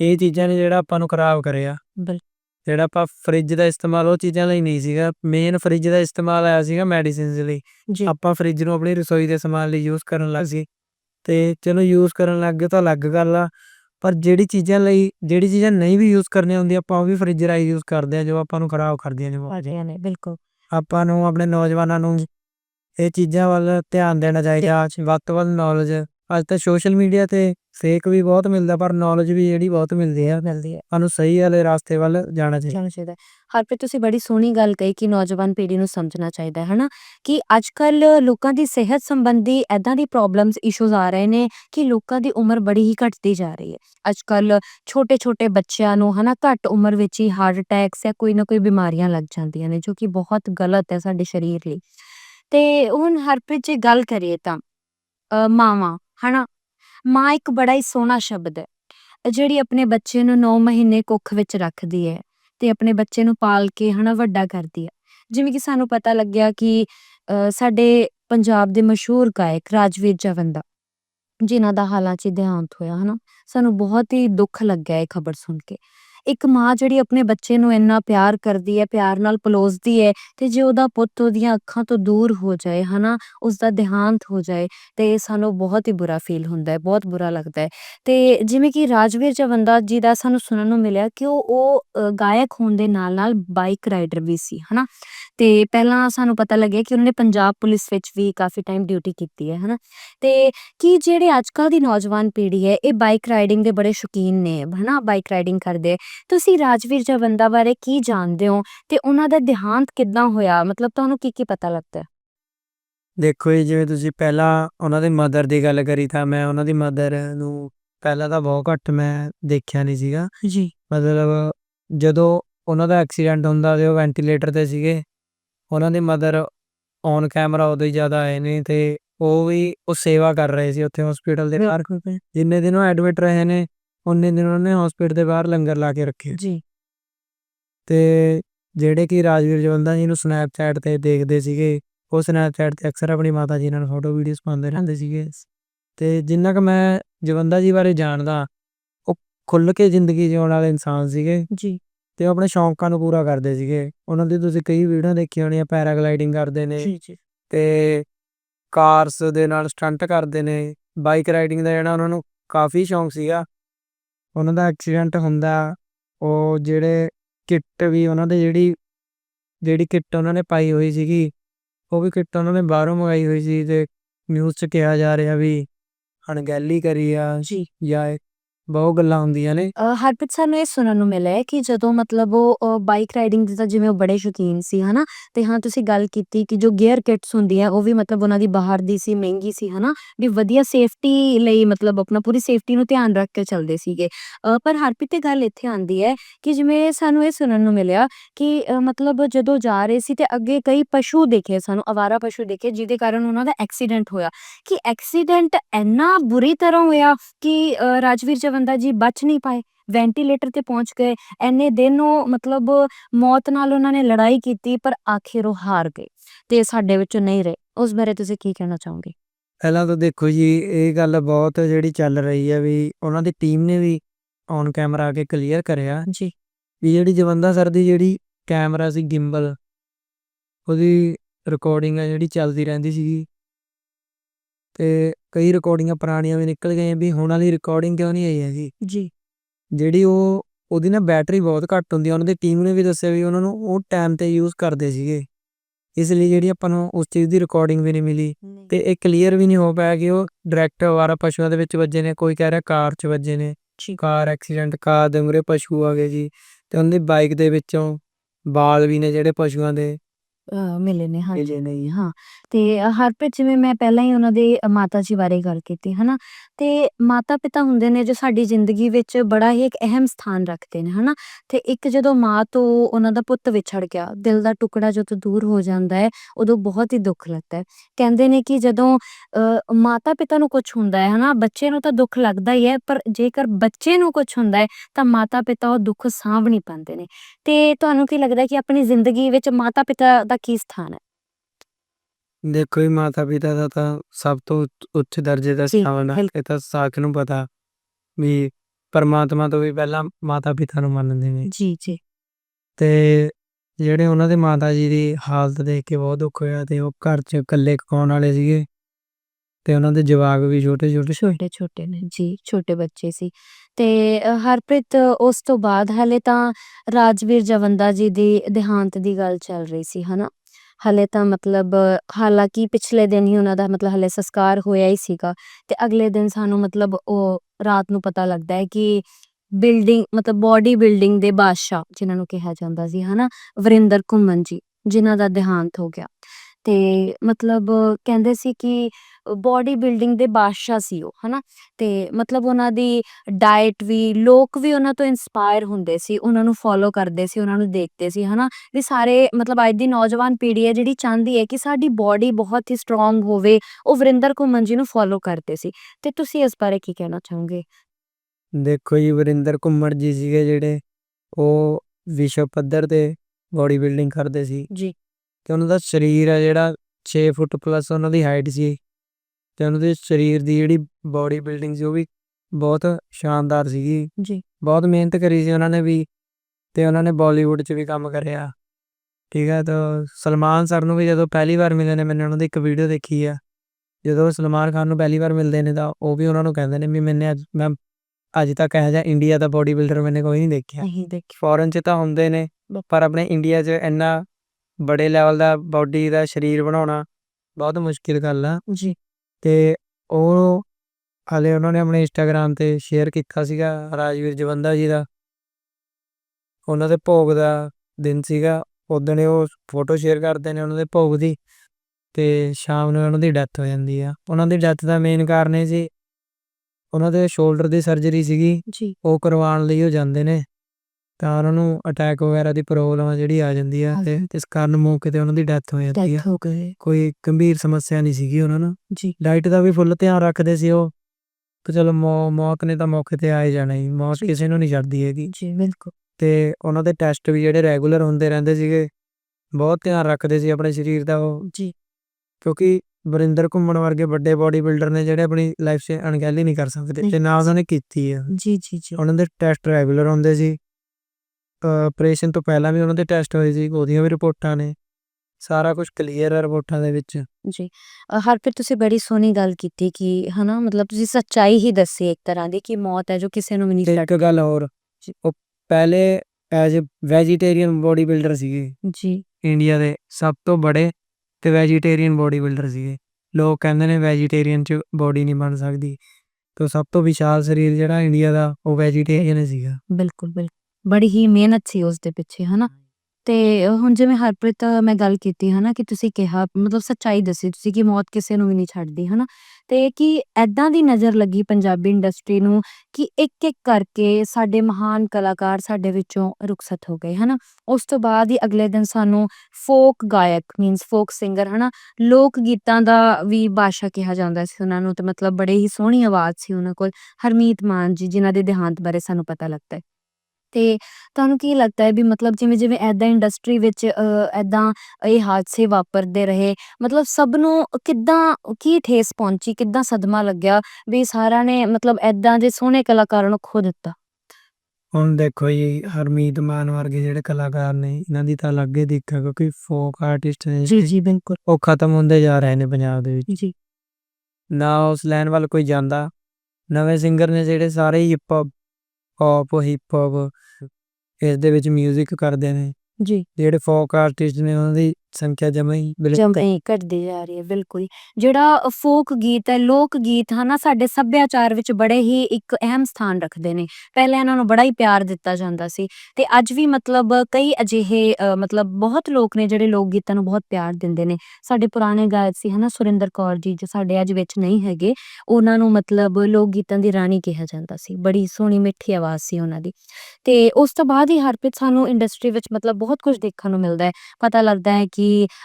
ਇਹ ਚੀਜ਼ਾਂ ਨੇ ਜਿਹੜਾ ਆਪਾਂ ਨੂੰ ਖਰਾਬ ਕਰਿਆ ਬਿਲ- ਜਿਹੜਾ ਆਪਾਂ ਫ੍ਰਿਜ ਦਾ ਇਸਤੇਮਾਲ ਉਹ ਚੀਜ਼ਾਂ ਲਈ ਨਹੀਂ ਸੀਗਾ। ਮੇਨ ਫ੍ਰਿਜ ਦਾ ਇਸਤੇਮਾਲ ਆਇਆ ਸੀਗਾ ਮੈਡੀਸਿਨਸ ਲਈ। ਆਪਾਂ ਫ੍ਰਿਜ ਨੂੰ ਆਪਣੀ ਰਸੋਈ ਦੇ ਸਮਾਨ ਲਈ ਯੂਜ਼ ਕਰਨ ਲੱਗ ਸੀ ਤੇ ਚਲੋ ਯੂਜ਼ ਕਰਨ ਲੱਗ ਗਏ ਤਾਂ ਅਲੱਗ ਗੱਲ ਆ ਪਰ ਜਿਹੜੀ ਚੀਜ਼ਾਂ ਲਈ ਜਿਹੜੀ ਚੀਜ਼ਾਂ ਨਹੀਂ ਵੀ ਯੂਜ਼ ਕਰਨੀਆਂ ਹੁੰਦੀਆਂ ਆਪਾਂ ਉਹ ਵੀ ਫ੍ਰਿਜ ਰਾਈ ਯੂਜ਼ ਕਰਦੇ ਆ ਜੋ ਆਪਾਂ ਨੂੰ ਖਰਾਬ ਕਰਦੀਆਂ ਨੇ ਬਿਲਕੁਲ। ਆਪਾਂ ਨੂੰ ਆਪਣੇ ਨੌਜਵਾਨਾਂ ਨੂੰ ਇਹ ਚੀਜ਼ਾਂ ਵੱਲ ਧਿਆਨ ਦੇਣਾ ਚਾਹੀਦਾ। ਵੱਧ ਤੋਂ ਵੱਧ ਨੌਲੇਜ ਅੱਜ ਤਾਂ ਸੋਸ਼ਲ ਮੀਡੀਆ ਤੇ ਫੇਕ ਵੀ ਬਹੁਤ ਮਿਲਦਾ ਪਰ ਨੌਲੇਜ ਵੀ ਜਿਹੜੀ ਬਹੁਤ ਮਿਲਦੀ ਆ। ਮਿਲਦੀ ਹੈ ਸਾਨੂੰ ਸਹੀ ਵਾਲੇ ਰਸਤੇ ਵੱਲ ਜਾਣਾ ਚਾਹੀਦਾ। ਜਾਣਾ ਚਾਹੀਦਾ। ਹੈ। ਹਰਪ੍ਰੀਤ ਤੁਸੀਂ ਬੜੀ ਸੋਹਣੀ ਗੱਲ ਕਹੀ ਕਿ ਨੌਜਵਾਨ ਪੀੜ੍ਹੀ ਨੂੰ ਸਮਝਣਾ ਚਾਹੀਦਾ ਹੈ ਹਨਾ? ਕਿ ਅੱਜ ਕੱਲ ਲੋਕਾਂ ਦੀ ਸਿਹਤ ਸੰਬੰਧੀ ਐਦਾਂ ਦੀ ਪ੍ਰੋਬਲਮਸ ਇਸ਼ੂਜ਼ ਆ ਰਹੇ ਨੇ ਕਿ ਲੋਕਾਂ ਦੀ ਉਮਰ ਬੜੀ ਹੀ ਘਟਦੀ ਜਾ ਰਹੀ ਹੈ। ਅੱਜ ਕੱਲ ਛੋਟੇ ਛੋਟੇ ਬੱਚਿਆਂ ਨੂੰ ਹਨਾ ਘੱਟ ਉਮਰ ਵਿੱਚ ਹੀ ਹਾਰਟ ਅਟੈਕਸ ਜਾਂ ਕੋਈ ਨਾ ਕੋਈ ਬਿਮਾਰੀਆਂ ਲੱਗ ਜਾਂਦੀਆਂ ਨੇ ਜੋ ਕਿ ਬਹੁਤ ਗਲਤ ਹੈ ਸਾਡੇ ਸਰੀਰ ਲਈ। ਤੇ ਹੁਣ ਹਰਪ੍ਰੀਤ ਜੇ ਗੱਲ ਕਰੀਏ ਤਾਂ ਅ, ਮਾਵਾਂ ਹਨਾ? ਮਾਂ ਇੱਕ ਬੜਾ ਹੀ ਸੋਹਣਾ ਸ਼ਬਦ ਹੈ ਜਿਹੜੀ ਆਪਣੇ ਬੱਚੇ ਨੂੰ 9 ਮਹੀਨੇ ਕੁੱਖ ਵਿੱਚ ਰੱਖਦੀ ਹੈ ਤੇ ਆਪਣੇ ਬੱਚੇ ਨੂੰ ਪਾਲ ਕੇ ਹਨਾ ਵੱਡਾ ਕਰਦੀ ਹੈ। ਜਿਵੇਂ ਕਿ ਸਾਨੂੰ ਪਤਾ ਲੱਗਿਆ ਕਿ ਅ, ਸਾਡੇ ਪੰਜਾਬ ਦੇ ਮਸ਼ਹੂਰ ਗਾਇਕ ਰਾਜਵੀਰ ਜਵੰਦਾ ਜਿਨ੍ਹਾਂ ਦਾ ਹਾਲਾਂ 'ਚ ਦੇਹਾਂਤ ਹੋਇਆ ਹਨਾ? ਸਾਨੂੰ ਬਹੁਤ ਹੀ ਦੁੱਖ ਲੱਗਿਆ ਇਹ ਖਬਰ ਸੁਣ ਕੇ। ਇੱਕ ਮਾਂ ਜਿਹੜੀ ਆਪਣੇ ਬੱਚੇ ਨੂੰ ਇੰਨਾ ਪਿਆਰ ਕਰਦੀ ਹੈ, ਪਿਆਰ ਨਾਲ ਪਲੋਸਦੀ ਹੈ ਤੇ ਜੇ ਉਹਦਾ ਪੁੱਤ ਉਹਦੀਆਂ ਅੱਖਾਂ ਤੋਂ ਦੂਰ ਹੋ ਜਾਏ, ਹਨਾ ਉਸ ਦਾ ਦੇਹਾਂਤ ਹੋ ਜਾਏ, ਤੇ ਸਾਨੂੰ ਬਹੁਤ ਹੀ ਬੁਰਾ ਫੀਲ ਹੁੰਦਾ ਹੈ, ਬਹੁਤ ਬੁਰਾ ਲੱਗਦਾ ਹੈ। ਤੇ ਜਿਵੇਂ ਕਿ ਰਾਜਵੀਰ ਜਵੰਦਾ ਜੀ ਦਾ ਸਾਨੂੰ ਸੁਣਨ ਨੂੰ ਮਿਲਿਆ ਕਿ ਉਹ ਉਹ ਗਾਇਕ ਹੋਣ ਦੇ ਨਾਲ ਨਾਲ ਬਾਈਕ ਰਾਈਡਰ ਵੀ ਸੀ, ਹਨਾ। ਤੇ ਪਹਿਲਾਂ ਸਾਨੂੰ ਪਤਾ ਲੱਗਿਆ ਕਿ ਉਹਨਾਂ ਨੇ ਪੰਜਾਬ ਪੁਲਿਸ ਵਿੱਚ ਵੀ ਕਾਫੀ ਟਾਈਮ ਡਿਊਟੀ ਕੀਤੀ ਹੈ, ਹਨਾ। ਤੇ ਕੀ ਜਿਹੜੇ ਅੱਜ ਕੱਲ੍ਹ ਦੀ ਨੌਜਵਾਨ ਪੀੜ੍ਹੀ ਹੈ, ਇਹ ਬਾਈਕ ਰਾਈਡਿੰਗ ਦੇ ਬੜੇ ਸ਼ੌਕੀਨ ਨੇ, ਹਨਾ, ਬਾਈਕ ਰਾਈਡਿੰਗ ਕਰਦੇ ਤੁਸੀਂ ਰਾਜਵੀਰ ਜਵੰਦਾ ਬਾਰੇ ਕੀ ਜਾਣਦੇ ਹੋ ਤੇ ਉਹਨਾਂ ਦਾ ਦੇਹਾਂਤ ਕਿੱਦਾਂ ਹੋਇਆ? ਮਤਲਬ ਤੁਹਾਨੂੰ ਕੀ ਕੀ ਪਤਾ ਲੱਗਦਾ? ਦੇਖੋ ਜੀ ਜਿਵੇਂ ਤੁਸੀਂ ਪਹਿਲਾਂ ਉਹਨਾਂ ਦੇ ਮਦਰ ਦੀ ਗੱਲ ਕਰੀ ਤਾਂ ਮੈਂ ਉਹਨਾਂ ਦੀ ਮਦਰ ਨੂੰ ਪਹਿਲਾਂ ਤਾਂ ਬਹੁਤ ਘੱਟ ਮੈਂ ਦੇਖਿਆ ਨਹੀਂ ਸੀਗਾ। ਜੀ। ਮਤਲਬ ਜਦੋਂ ਉਹਨਾਂ ਦਾ ਐਕਸੀਡੈਂਟ ਹੁੰਦਾ ਤੇ ਉਹ ਵੈਂਟੀਲੇਟਰ ਤੇ ਸੀਗੇ ਉਹਨਾਂ ਦੇ ਮਦਰ ਔਨ ਕੈਮਰਾ ਉਦੋਂ ਹੀ ਜ਼ਿਆਦਾ ਆਏ ਨੇ ਤੇ ਉਹ ਵੀ ਉਹ ਸੇਵਾ ਕਰ ਰਹੇ ਸੀ ਉੱਥੇ ਹਸਪੀਟਲ ਦੇ ਬਾਹਰ। ਜਿੰਨੇ ਦਿਨ ਉਹ ਐਡਮਿਟ ਰਹੇ ਨੇ ਉਨੇ ਦਿਨ ਉਹਨਾਂ ਹਸਪੀਟਲ ਦੇ ਬਾਹਰ ਲੰਗਰ ਲਾ ਕੇ ਰੱਖੇ। ਜੀ। ਤੇ ਜਿਹੜੇ ਕਿ ਰਾਜਵੀਰ ਜਵੰਦਾ ਜੀ ਨੂੰ ਸਨੈਪਚੈਟ ਤੇ ਦੇਖਦੇ ਸੀਗੇ ਉਹ ਸਨੈਪਚੈਟ ਤੇ ਅਕਸਰ ਆਪਣੀ ਮਾਤਾ ਜੀ ਨਾਲ ਫੋਟੋ ਵੀਡੀਓਜ਼ ਪਾਉਂਦੇ ਰਹਿੰਦੇ ਸੀਗੇ। ਤੇ ਜਿੰਨਾ ਕਿ ਮੈਂ ਜਵੰਦਾ ਜੀ ਬਾਰੇ ਜਾਣਦਾ ਉਹ ਖੁੱਲ੍ਹ ਕੇ ਜ਼ਿੰਦਗੀ ਜਿਉਣ ਵਾਲੇ ਇਨਸਾਨ ਸੀਗੇ। ਜੀ। ਤੇ ਉਹ ਆਪਣੇ ਸ਼ੌਂਕਾਂ ਨੂੰ ਪੂਰਾ ਕਰਦੇ ਸੀਗੇ। ਉਹਨਾਂ ਦੀ ਤੁਸੀਂ ਕਈ ਵੀਡੀਓ ਦੇਖੀ ਹੋਣੀ ਆ ਪੈਰਾਗਲਾਈਡਿੰਗ ਕਰਦੇ ਨੇ। ਜੀ ਜੀ। ਤੇ ਕਾਰਸ ਦੇ ਨਾਲ ਸਟੰਟ ਕਰਦੇ ਨੇ। ਬਾਈਕ ਰਾਈਡਿੰਗ ਦਾ ਜਿਹੜਾ ਉਹਨਾਂ ਨੂੰ ਕਾਫੀ ਸ਼ੌਂਕ ਸੀਗਾ। ਉਹਨਾਂ ਦਾ ਐਕਸੀਡੈਂਟ ਹੁੰਦਾ ਉਹ ਜਿਹੜੇ ਕਿੱਟ ਵੀ ਉਹਨਾਂ ਦੇ ਜਿਹੜੀ ਜਿਹੜੀ ਕਿੱਟ ਉਹਨਾਂ ਨੇ ਪਾਈ ਹੋਈ ਸੀਗੀ ਉਹ ਵੀ ਕਿੱਟ ਉਹਨਾਂ ਨੇ ਬਾਹਰੋਂ ਮੰਗਾਈ ਹੋਈ ਸੀ ਤੇ ਨਿਊਜ਼ 'ਚ ਕਿਹਾ ਜਾ ਰਿਹਾ ਵੀ ਅਣਗਹਿਲੀ ਕਰੀ ਆ ਜੀ। ਜਾਂ ਬਹੁਤ ਗੱਲਾਂ ਹੁੰਦੀਆਂ ਨੇ। ਹਰਪ੍ਰੀਤ, ਸਾਨੂੰ ਇਹ ਸੁਣਨ ਨੂੰ ਮਿਲਿਆ ਹੈ ਕਿ ਜਦੋਂ ਮਤਲਬ ਉਹ ਬਾਈਕ ਰਾਈਡਿੰਗ ਦੇ ਤਾਂ ਜਿਵੇਂ ਉਹ ਬੜੇ ਸ਼ੌਕੀਨ ਸੀ, ਹਨਾ? ਤੇ ਹਾਂ, ਤੁਸੀਂ ਗੱਲ ਕੀਤੀ ਕਿ ਜੋ ਗੇਅਰ ਕਿਟਸ ਹੁੰਦੀ ਹੈ ਉਹ ਵੀ ਮਤਲਬ ਉਹਨਾਂ ਦੀ ਬਾਹਰ ਦੀ ਸੀ, ਮਹਿੰਗੀ ਸੀ, ਹਨਾ? ਵੀ ਵਧੀਆ ਸੇਫਟੀ ਲਈ ਮਤਲਬ ਆਪਣਾ ਪੂਰੀ ਸੇਫਟੀ ਨੂੰ ਧਿਆਨ ਰੱਖ ਕੇ ਚੱਲਦੇ ਸੀਗੇ। ਪਰ ਹਰਪ੍ਰੀਤ, ਇਹ ਗੱਲ ਇੱਥੇ ਆਂਦੀ ਹੈ ਕਿ ਜਿਵੇਂ ਸਾਨੂੰ ਇਹ ਸੁਣਨ ਨੂੰ ਮਿਲਿਆ ਕਿ ਮਤਲਬ ਜਦੋਂ ਜਾ ਰਹੇ ਸੀ ਤੇ ਅੱਗੇ ਕਈ ਪਸ਼ੂ ਦੇਖੇ ਸਾਨੂੰ, ਅਵਾਰਾ ਪਸ਼ੂ ਦੇਖੇ, ਜਿਹਦੇ ਕਾਰਨ ਉਹਨਾਂ ਦਾ ਐਕਸੀਡੈਂਟ ਹੋਇਆ। ਕਿ ਐਕਸੀਡੈਂਟ ਇੰਨਾ ਬੁਰੀ ਤਰ੍ਹਾਂ ਹੋਇਆ ਕਿ ਰਾਜਵੀਰ ਰਾਜਵੀਰ ਜਵੰਦਾ ਜੀ ਬਚ ਨਹੀਂ ਪਾਏ ਵੈਂਟੀਲੇਟਰ ਤੇ ਪਹੁੰਚ ਗਏ ਐਨੇ ਦਿਨ ਉਹ ਮਤਲਬ ਮੌਤ ਨਾਲ ਉਹਨਾਂ ਨੇ ਲੜਾਈ ਕੀਤੀ ਪਰ ਆਖਿਰ ਉਹ ਹਾਰ ਗਏ ਤੇ ਸਾਡੇ ਵਿੱਚੋਂ ਨਹੀਂ ਰਹੇ। ਉਸ ਬਾਰੇ ਤੁਸੀਂ ਕੀ ਕਹਿਣਾ ਚਾਹੋਗੇ? ਪਹਿਲਾਂ ਤਾਂ ਦੇਖੋ ਜੀ ਇਹ ਗੱਲ ਬਹੁਤ ਜਿਹੜੀ ਚੱਲ ਰਹੀ ਹੈ ਵੀ ਉਹਨਾਂ ਦੀ ਟੀਮ ਨੇ ਵੀ ਔਨ ਕੈਮਰਾ ਆ ਕੇ ਕਲੀਅਰ ਕਰਿਆ ਜੀ। ਵੀ ਜਿਹੜੀ ਜਵੰਦਾ ਸਰ ਦੀ ਜਿਹੜੀ ਕੈਮਰਾ ਸੀ ਗਿੰਬਲ ਉਹਦੀ ਰਿਕਾਰਡਿੰਗ ਹੈ ਜਿਹੜੀ ਚੱਲਦੀ ਰਹਿੰਦੀ ਸੀਗੀ। ਤੇ ਕਈ ਰਿਕਾਰਡਿੰਗਾਂ ਪੁਰਾਣੀਆਂ ਵੀ ਨਿਕਲ ਗਈਆਂ ਵੀ ਹੁਣ ਵਾਲੀ ਰਿਕਾਰਡਿੰਗ ਕਿਉਂ ਨਹੀਂ ਆਈ ਹੈਗੀ? ਜੀ। ਜਿਹੜੀ ਉਹ ਉਹਦੀ ਨਾ ਬੈਟਰੀ ਬਹੁਤ ਘੱਟ ਹੁੰਦੀ ਆ ਉਹਨਾਂ ਦੀ ਟੀਮ ਨੇ ਵੀ ਦੱਸਿਆ ਵੀ ਉਹਨਾਂ ਨੂੰ ਉਹ ਟਾਈਮ ਤੇ ਯੂਜ਼ ਕਰਦੇ ਸੀਗੇ। ਇਸ ਲਈ ਜਿਹੜੀ ਆਪਾਂ ਨੂੰ ਉਸ ਚੀਜ਼ ਦੀ ਰਿਕਾਰਡਿੰਗ ਵੀ ਨਹੀਂ ਮਿਲੀ ਤੇ ਇਹ ਕਲੀਅਰ ਵੀ ਨਹੀਂ ਹੋ ਪਾਇਆ ਕਿ ਉਹ ਡਾਇਰੈਕਟ ਅਵਾਰਾ ਪਸ਼ੂਆਂ ਦੇ ਵਿੱਚ ਵੱਜੇ ਨੇ ਕੋਈ ਕਹਿ ਰਿਹਾ ਕਾਰ 'ਚ ਵੱਜੇ ਨੇ। ਕਾਰ ਐਕਸੀਡੈਂਟ ਕਾਰ ਦੇ ਮੂਹਰੇ ਪਸ਼ੂ ਆ ਗਏ ਜੀ। ਤੇ ਉਹਨਾਂ ਦੀ ਬਾਈਕ ਦੇ ਵਿੱਚੋਂ ਬਾਲ ਵੀ ਨੇ ਜਿਹੜੇ ਪਸ਼ੂਆਂ ਦੇ। ਅ, ਮਿਲੇ ਨੇ ਮਿਲੇ ਨੇ ਜੀ। ਹਾਂ। ਤੇ ਹਰਪ੍ਰੀਤ ਜਿਵੇਂ ਮੈਂ ਪਹਿਲਾਂ ਹੀ ਉਹਨਾਂ ਦੇ ਮਾਤਾ ਜੀ ਬਾਰੇ ਗੱਲ ਕੀਤੀ ਹਨਾ? ਤੇ ਮਾਤਾ ਪਿਤਾ ਹੁੰਦੇ ਨੇ ਜੋ ਸਾਡੀ ਜ਼ਿੰਦਗੀ ਵਿੱਚ ਬੜਾ ਹੀ ਇੱਕ ਅਹਿਮ ਸਥਾਨ ਰੱਖਦੇ ਨੇ ਹਨਾ? ਤੇ ਇੱਕ ਜਦੋਂ ਮਾਂ ਤੋਂ ਉਹਨਾਂ ਦਾ ਪੁੱਤ ਵਿਛੜ ਗਿਆ ਦਿਲ ਦਾ ਟੁਕੜਾ ਜਦੋਂ ਦੂਰ ਹੋ ਜਾਂਦਾ ਹੈ ਉਦੋਂ ਬਹੁਤ ਹੀ ਦੁੱਖ ਲੱਗਦਾ ਹੈ। ਕਹਿੰਦੇ ਨੇ ਕਿ ਜਦੋਂ ਅ, ਮਾਤਾ ਪਿਤਾ ਨੂੰ ਕੁਝ ਹੁੰਦਾ ਹੈ ਹਨਾ? ਬੱਚੇ ਨੂੰ ਤਾਂ ਦੁੱਖ ਲੱਗਦਾ ਹੀ ਹੈ ਪਰ ਜੇਕਰ ਬੱਚੇ ਨੂੰ ਕੁਝ ਹੁੰਦਾ ਹੈ ਤਾਂ ਮਾਤਾ ਪਿਤਾ ਉਹ ਦੁੱਖ ਸਾਂਭ ਨਹੀਂ ਪਾਉਂਦੇ ਨੇ। ਤੇ ਤੁਹਾਨੂੰ ਕੀ ਲੱਗਦਾ ਹੈ ਕਿ ਆਪਣੀ ਜ਼ਿੰਦਗੀ ਵਿੱਚ ਮਾਤਾ ਪਿਤਾ ਦਾ ਕੀ ਸਥਾਨ ਹੈ? ਦੇਖੋ ਜੀ ਮਾਤਾ ਪਿਤਾ ਦਾ ਤਾਂ ਸਭ ਤੋਂ ਉੱਚ- ਦਰਜੇ ਦਾ ਜੀ, ਸਥਾਨ ਹੈ ਬਿਲਕੁਲ। ਇਹ ਤਾਂ ਸਾਖ ਨੂੰ ਪਤਾ ਵੀ ਪਰਮਾਤਮਾ ਤੋਂ ਵੀ ਪਹਿਲਾਂ ਮਾਤਾ ਪਿਤਾ ਨੂੰ ਮੰਨਦੇ ਨੇ। ਜੀ ਜੀ। ਤੇ ਜਿਹੜੇ ਉਹਨਾਂ ਦੇ ਮਾਤਾ ਜੀ ਦੀ ਹਾਲਤ ਦੇਖ ਕੇ ਬਹੁਤ ਦੁੱਖ ਹੋਇਆ ਤੇ ਉਹ ਘਰ 'ਚ ਇਕੱਲੇ ਕਮਾਉਣ ਵਾਲੇ ਸੀਗੇ? ਤੇ ਉਹਨਾਂ ਦੇ ਜਵਾਕ ਵੀ ਛੋਟੇ ਛੋਟੇ ਛੋਟੇ ਛੋਟੇ ਨੇ ਜੀ ਛੋਟੇ ਬੱਚੇ ਸੀ। ਤੇ ਹਰਪ੍ਰੀਤ, ਉਸ ਤੋਂ ਬਾਅਦ ਹਲੇ ਤਾਂ ਰਾਜਵੀਰ ਜਵੰਦਾ ਜੀ ਦੀ ਦੇਹਾਂਤ ਦੀ ਗੱਲ ਚੱਲ ਰਹੀ ਸੀ, ਹਨਾ? ਹਲੇ ਤਾਂ ਮਤਲਬ, ਹਾਲਾਂਕਿ ਪਿਛਲੇ ਦਿਨ ਹੀ ਉਹਨਾਂ ਦਾ ਮਤਲਬ ਹਲੇ ਸੰਸਕਾਰ ਹੋਇਆ ਹੀ ਸੀਗਾ ਤੇ ਅਗਲੇ ਦਿਨ ਸਾਨੂੰ ਮਤਲਬ ਉਹ ਰਾਤ ਨੂੰ ਪਤਾ ਲੱਗਦਾ ਹੈ ਕਿ ਬਿਲਡਿੰਗ, ਮਤਲਬ ਬੋਡੀ ਬਿਲਡਿੰਗ ਦੇ ਬਾਦਸ਼ਾਹ ਜਿਨ੍ਹਾਂ ਨੂੰ ਕਿਹਾ ਜਾਂਦਾ ਸੀ, ਹਨਾ? ਵਰਿੰਦਰ ਘੁੰਮਣ ਜੀ, ਜਿਨ੍ਹਾਂ ਦਾ ਦੇਹਾਂਤ ਹੋ ਗਿਆ। ਤੇ ਮਤਲਬ ਕਹਿੰਦੇ ਸੀ ਕਿ ਬਾਡੀ ਬਿਲਡਿੰਗ ਦੇ ਬਾਦਸ਼ਾਹ ਸੀ ਉਹ ਹਨਾ? ਤੇ ਮਤਲਬ ਉਹਨਾਂ ਦੀ ਡਾਈਟ ਵੀ ਲੋਕ ਵੀ ਉਹਨਾਂ ਤੋਂ ਇਨਸਪਾਇਰ ਹੁੰਦੇ ਸੀ ਉਹਨਾਂ ਨੂੰ ਫੋਲੋ ਕਰਦੇ ਸੀ ਉਹਨਾਂ ਨੂੰ ਦੇਖਦੇ ਸੀ ਹਨਾ? ਵੀ ਸਾਰੇ ਮਤਲਬ ਅੱਜ ਦੀ ਨੌਜਵਾਨ ਪੀੜ੍ਹੀ ਹੈ ਜਿਹੜੀ ਚਾਹੁੰਦੀ ਹੈ ਕਿ ਸਾਡੀ ਬਾਡੀ ਬਹੁਤ ਹੀ ਸਟਰੋਂਗ ਹੋਵੇ ਉਹ ਵਰਿੰਦਰ ਘੁੰਮਣ ਜੀ ਨੂੰ ਫੋਲੋ ਕਰਦੇ ਸੀ। ਤੇ ਤੁਸੀਂ ਇਸ ਬਾਰੇ ਕੀ ਕਹਿਣਾ ਚਾਹੋਗੇ? ਦੇਖੋ ਜੀ ਵਰਿੰਦਰ ਘੁੰਮਣ ਜੀ ਸੀਗੇ ਜਿਹੜੇ ਉਹ ਵਿਸ਼ਵ ਪੱਧਰ ਤੇ ਬਾਡੀ ਬਿਲਡਿੰਗ ਕਰਦੇ ਸੀ। ਜੀ। ਤੇ ਉਹਨਾਂ ਦਾ ਸਰੀਰ ਹੈ ਜਿਹੜਾ 6 ਫੁੱਟ ਪਲੱਸ ਉਹਨਾਂ ਦੀ ਹਾਈਟ ਸੀ। ਤੇ ਉਹਨਾਂ ਦੇ ਸਰੀਰ ਦੀ ਜਿਹੜੀ ਬਾਡੀ ਬਿਲਡਿੰਗ ਸੀ ਉਹ ਵੀ ਬਹੁਤ ਸ਼ਾਨਦਾਰ ਸੀਗੀ। ਜੀ। ਬਹੁਤ ਮਿਹਨਤ ਕਰੀ ਸੀ ਉਹਨਾਂ ਨੇ ਵੀ ਤੇ ਉਹਨਾਂ ਨੇ ਬਾਲੀਵੁੱਡ 'ਚ ਵੀ ਕੰਮ ਕਰਿਆ। ਠੀਕ ਹੈ ਤਾਂ ਸਲਮਾਨ ਸਰ ਨੂੰ ਵੀ ਜਦੋਂ ਪਹਿਲੀ ਵਾਰ ਮਿਲੇ ਨੇ ਮੈਨੇ ਉਹਨਾਂ ਦੀ ਇੱਕ ਵੀਡੀਓ ਦੇਖੀ ਆ। ਜਦੋਂ ਸਲਮਾਨ ਖਾਨ ਨੂੰ ਪਹਿਲੀ ਵਾਰ ਮਿਲਦੇ ਨੇ ਤਾਂ ਉਹ ਵੀ ਉਹਨਾਂ ਨੂੰ ਕਹਿੰਦੇ ਨੇ ਵੀ ਮੈਨੇ ਅੱਜ ਮੈਂ ਅੱਜ ਤੱਕ ਇਹ ਜਿਹਾ ਇੰਡੀਆ ਦਾ ਬੋਡੀ ਬਿਲਡਰ ਮੈਨੇ ਕੋਈ ਨਹੀਂ ਦੇਖਿਆ। ਨਹੀਂ ਦੇਖਿਆ। ਫੋਰਨ 'ਚ ਤਾਂ ਹੁੰਦੇ ਨੇ ਪਰ ਆਪਣੇ ਇੰਡੀਆ 'ਚ ਇੰਨਾ ਬੜੇ ਲੈਵਲ ਦਾ ਬਾਡੀ ਦਾ ਸਰੀਰ ਬਣਾਉਣਾ ਬਹੁਤ ਮੁਸ਼ਕਿਲ ਗੱਲ ਆ ਜੀ। ਤੇ ਉਹ ਹਾਲੇ ਉਹਨਾਂ ਨੇ ਆਪਣੇ ਇੰਸਟਾਗ੍ਰam ਤੇ ਸ਼ੇਅਰ ਕੀਤਾ ਸੀਗਾ ਰਾਜਵੀਰ ਜਵੰਦਾ ਜੀ ਦਾ। ਉਹਨਾਂ ਦੇ ਭੋਗ ਦਾ ਦਿਨ ਸੀਗਾ ਉਦੋਂ ਉਹ ਫੋਟੋ ਸ਼ੇਅਰ ਕਰਦੇ ਨੇ ਉਹਨਾਂ ਦੇ ਭੋਗ ਦੀ ਤੇ ਸ਼ਾਮ ਨੂੰ ਉਹਨਾਂ ਦੀ ਡੈਥ ਹੋ ਜਾਂਦੀ ਆ। ਉਹਨਾਂ ਦੀ ਡੈਥ ਦਾ ਮੇਨ ਕਾਰਨ ਇਹ ਸੀ ਉਹਨਾਂ ਦੇ ਸ਼ੋਲਡਰ ਦੀ ਸਰਜਰੀ ਸੀਗੀ ਉਹ ਕਰਵਾਉਣ ਲਈ ਉਹ ਜਾਂਦੇ ਨੇ। ਤਾਂ ਉਹਨਾਂ ਨੂੰ ਅਟੈਕ ਵਗੈਰਾ ਦੀ ਪ੍ਰੋਬਲਮ ਜਿਹੜੀ ਆ ਜਾਂਦੀ ਆ ਤੇ ਇਸ ਕਾਰਨ ਮੌਕੇ ਤੇ ਉਹਨਾਂ ਦੀ ਡੈਥ ਹੋ ਜਾਂਦੀ ਆ। ਡੈਥ ਹੋ ਗਈ ਕੋਈ ਗੰਭੀਰ ਸਮੱਸਿਆ ਨਹੀਂ ਸੀਗੀ ਉਹਨਾਂ ਨੂੰ। ਜੀ। ਡਾਈਟ ਦਾ ਵੀ ਫੁੱਲ ਧਿਆਨ ਰੱਖਦੇ ਸੀ ਉਹ। ਕਿ ਚਲੋ ਮੌ- ਮੌਤ ਨੇ ਤਾਂ ਮੌਕੇ ਤੇ ਆ ਹੀ ਜਾਣਾ ਹੀ ਮੌਤ ਜੀ। ਕਿਸੇ ਨੂੰ ਨਹੀਂ ਛੱਡਦੀ ਹੈਗੀ। ਜੀ ਬਿਲਕੁਲ। ਤੇ ਉਹਨਾਂ ਦੇ ਟੈਸਟ ਵੀ ਜਿਹੜੇ ਰੈਗੂਲਰ ਹੁੰਦੇ ਰਹਿੰਦੇ ਸੀਗੇ ਬਹੁਤ ਧਿਆਨ ਰੱਖਦੇ ਸੀ ਆਪਣੇ ਸਰੀਰ ਦਾ ਉਹ। ਜੀ। ਕਿਉਂਕਿ ਵਰਿੰਦਰ ਘੁੰਮਣ ਵਰਗੇ ਵੱਡੇ ਬਾਡੀ ਬਿਲਡਰ ਨੇ ਜਿਹੜੇ ਆਪਣੀ ਲਾਈਫ 'ਚ ਅਣਗਹਿਲੀ ਨਹੀਂ ਕਰ ਸਕਦੇ। ਤੇ ਨਾ ਉਹਨਾਂ ਨੇ ਕੀਤੀ ਆ। ਜੀ ਜੀ ਜੀ। ਉਹਨਾਂ ਦੇ ਟੈਸਟ ਰੈਗੂਲਰ ਹੁੰਦੇ ਸੀ। ਆਪਰੇਸ਼ਨ ਤੋਂ ਪਹਿਲਾਂ ਵੀ ਉਹਨਾਂ ਦੇ ਟੈਸਟ ਹੋਏ ਸੀ ਉਹਦੀਆਂ ਵੀ ਰਿਪੋਰਟਾਂ ਨੇ ਸਾਰਾ ਕੁਝ ਕਲੀਅਰ ਹੈ ਰਿਪੋਰਟਾਂ ਦੇ ਵਿੱਚ। ਜੀ ਹਰਪ੍ਰੀਤ ਤੁਸੀਂ ਬੜੀ ਸੋਹਣੀ ਗੱਲ ਕੀਤੀ ਕਿ ਹਨਾ ਮਤਲਬ ਤੁਸੀਂ ਸੱਚਾਈ ਹੀ ਦੱਸੀ ਇੱਕ ਤਰ੍ਹਾਂ ਦੀ ਕਿ ਮੌਤ ਹੈ ਜੋ ਕਿਸੇ ਨੂੰ ਵੀ ਨਹੀਂ ਛੱਡ ਇੱਕ ਗੱਲ ਹੋਰ। ਉਹ ਪਹਿਲੇ as a vegetarian body builder ਸੀਗੇ। ਜੀ। ਇੰਡੀਆ ਦੇ ਸਭ ਤੋਂ ਬੜੇ ਤੇ ਵੈਜੀਟੇਰੀਅਨ ਬਾਡੀ ਬਿਲਡਰ ਸੀਗੇ। ਲੋਕ ਕਹਿੰਦੇ ਨੇ ਵੈਜੀਟੇਰੀਅਨ ਚ ਬਾਡੀ ਨਹੀਂ ਬਣ ਸਕਦੀ। ਤੇ ਸਭ ਤੋਂ ਵਿਸ਼ਾਲ ਸਰੀਰ ਜਿਹੜਾ ਇੰਡੀਆ ਦਾ ਉਹ ਵੈਜੀਟੇਰੀਅਨ ਸੀਗਾ। ਬਿਲਕੁਲ ਬਿਲਕੁਲ। ਬੜੀ ਹੀ ਮਿਹਨਤ ਸੀ ਉਸਦੇ ਪਿੱਛੇ, ਹਨਾ? ਤੇ ਹੁਣ ਜਿਵੇਂ ਹਰਪ੍ਰੀਤ, ਮੈਂ ਗੱਲ ਕੀਤੀ, ਹਨਾ, ਕਿ ਤੁਸੀਂ ਕਿਹਾ, ਮਤਲਬ ਸੱਚਾਈ ਦੱਸੀ ਤੁਸੀਂ ਕਿ ਮੌਤ ਕਿਸੇ ਨੂੰ ਵੀ ਨਹੀਂ ਛੱਡਦੀ, ਹਨਾ? ਤੇ ਕਿ ਐਦਾਂ ਦੀ ਨਜ਼ਰ ਲੱਗੀ ਪੰਜਾਬੀ ਇੰਡਸਟਰੀ ਨੂੰ ਕਿ ਇੱਕ ਇੱਕ ਕਰਕੇ ਸਾਡੇ ਮਹਾਨ ਕਲਾਕਾਰ ਸਾਡੇ ਵਿੱਚੋਂ ਰੁਖਸਤ ਹੋ ਗਏ, ਹਨਾ? ਉਸ ਤੋਂ ਬਾਅਦ ਹੀ ਅਗਲੇ ਦਿਨ ਸਾਨੂੰ ਫੋਕ ਗਾਇਕ ਮੀਨਸ ਫੋਕ ਸਿੰਗਰ ਹਨਾ? ਲੋਕ ਗੀਤਾਂ ਦਾ ਵੀ ਬਾਦਸ਼ਾਹ ਕਿਹਾ ਜਾਂਦਾ ਸੀ ਉਹਨਾਂ ਨੂੰ ਤੇ ਮਤਲਬ ਬੜੇ ਹੀ ਸੋਹਣੀ ਆਵਾਜ਼ ਸੀ ਉਹਨਾਂ ਕੋਲ, ਹਰਮੀਤ ਮਾਨ ਜੀ, ਜਿਨ੍ਹਾਂ ਦੇ ਦੇਹਾਂਤ ਬਾਰੇ ਸਾਨੂੰ ਪਤਾ ਲੱਗਦਾ ਹੈ। ਤੇ ਤੁਹਾਨੂੰ ਕੀ ਲੱਗਦਾ ਹੈ ਵੀ ਮਤਲਬ ਜਿਵੇਂ ਜਿਵੇਂ ਐਦਾਂ ਇੰਡਸਟਰੀ ਵਿੱਚ ਐਦਾਂ ਇਹ ਹਾਦਸੇ ਵਾਪਰਦੇ ਰਹੇ ਮਤਲਬ ਸਭ ਨੂੰ ਕਿੱਦਾਂ ਕੀ ਠੇਸ ਪਹੁੰਚੀ ਕਿੱਦਾਂ ਸਦਮਾ ਲੱਗਿਆ ਵੀ ਸਾਰਿਆਂ ਨੇ ਮਤਲਬ ਐਦਾਂ ਦੇ ਸੋਹਣੇ ਕਲਾਕਾਰਾਂ ਨੂੰ ਖੋ ਦਿੱਤਾ? ਹੁਣ ਦੇਖੋ ਜੀ ਹਰਮੀਤ ਮਾਨ ਵਰਗੇ ਜਿਹੜੇ ਕਲਾਕਾਰ ਨੇ ਇਹਨਾਂ ਦੀ ਤਾਂ ਅਲੱਗ ਹੀ ਦਿੱਖ ਹੈ ਕਿਉਂਕਿ ਫੋਕ ਆਰਟਿਸਟ ਨੇ ਜਿਹੜੇ, ਜੀ ਬਿਲਕੁਲ। ਉਹ ਖਤਮ ਹੁੰਦੇ ਜਾ ਰਹੇ ਨੇ ਪੰਜਾਬ ਦੇ ਵਿੱਚ। ਜੀ। ਨਾ ਉਸ ਲਾਈਨ ਵੱਲ ਕੋਈ ਜਾਂਦਾ। ਨਵੇਂ ਸਿੰਗਰ ਨੇ ਜਿਹੜੇ ਸਾਰੇ hip hop pop hip hop ਇਸ ਦੇ ਵਿੱਚ 뮤직 ਕਰਦੇ ਨੇ। ਜੀ। ਜਿਹੜੇ ਫੋਕ ਆਰਟਿਸਟ ਨੇ ਉਹਨਾਂ ਦੀ ਸੰਖਿਆ ਜਮਾਂ ਹੀ ਬਿਲ ਜਮੇ ਘਟਦੀ ਜਾ ਰਹੀ ਹੈ, ਬਿਲਕੁਲ ਜਿਹੜਾ ਫੋਕ ਗੀਤ ਹੈ, ਲੋਕ ਗੀਤ ਹਨਾ, ਸਾਡੇ ਸੱਭਿਆਚਾਰ ਵਿੱਚ ਬੜੇ ਹੀ ਇੱਕ ਅਹਿਮ ਸਥਾਨ ਰੱਖਦੇ ਨੇ। ਪਹਿਲਾਂ ਇਹਨਾਂ ਨੂੰ ਬੜਾ ਹੀ ਪਿਆਰ ਦਿੱਤਾ ਜਾਂਦਾ ਸੀ ਤੇ ਅੱਜ ਵੀ ਮਤਲਬ ਕਈ ਅਜਿਹੇ ਮਤਲਬ ਬਹੁਤ ਲੋਕ ਨੇ ਜਿਹੜੇ ਲੋਕ ਗੀਤਾਂ ਨੂੰ ਬਹੁਤ ਪਿਆਰ ਦਿੰਦੇ ਨੇ। ਸਾਡੇ ਪੁਰਾਣੇ ਗਾਇਕ ਸੀ ਹਨਾ, ਸੁਰਿੰਦਰ ਕੌਰ ਜੀ, ਜੋ ਸਾਡੇ ਅੱਜ ਵਿੱਚ ਨਹੀਂ ਹੈਗੇ, ਉਹਨਾਂ ਨੂੰ ਮਤਲਬ ਲੋਕ ਗੀਤਾਂ ਦੀ ਰਾਣੀ ਕਿਹਾ ਜਾਂਦਾ ਸੀ। ਬੜੀ ਸੋਹਣੀ ਮਿੱਠੀ ਆਵਾਜ਼ ਸੀ ਉਹਨਾਂ ਦੀ। ਤੇ ਉਸ ਤੋਂ ਬਾਅਦ ਹੀ ਹਰਪ੍ਰੀਤ, ਸਾਨੂੰ ਇੰਡਸਟਰੀ ਵਿੱਚ ਮਤਲਬ ਬਹੁਤ ਕੁਝ ਦੇਖਣ ਨੂੰ ਮਿਲਦਾ ਹੈ। ਪਤਾ ਲੱਗਦਾ ਹੈ ਕਿ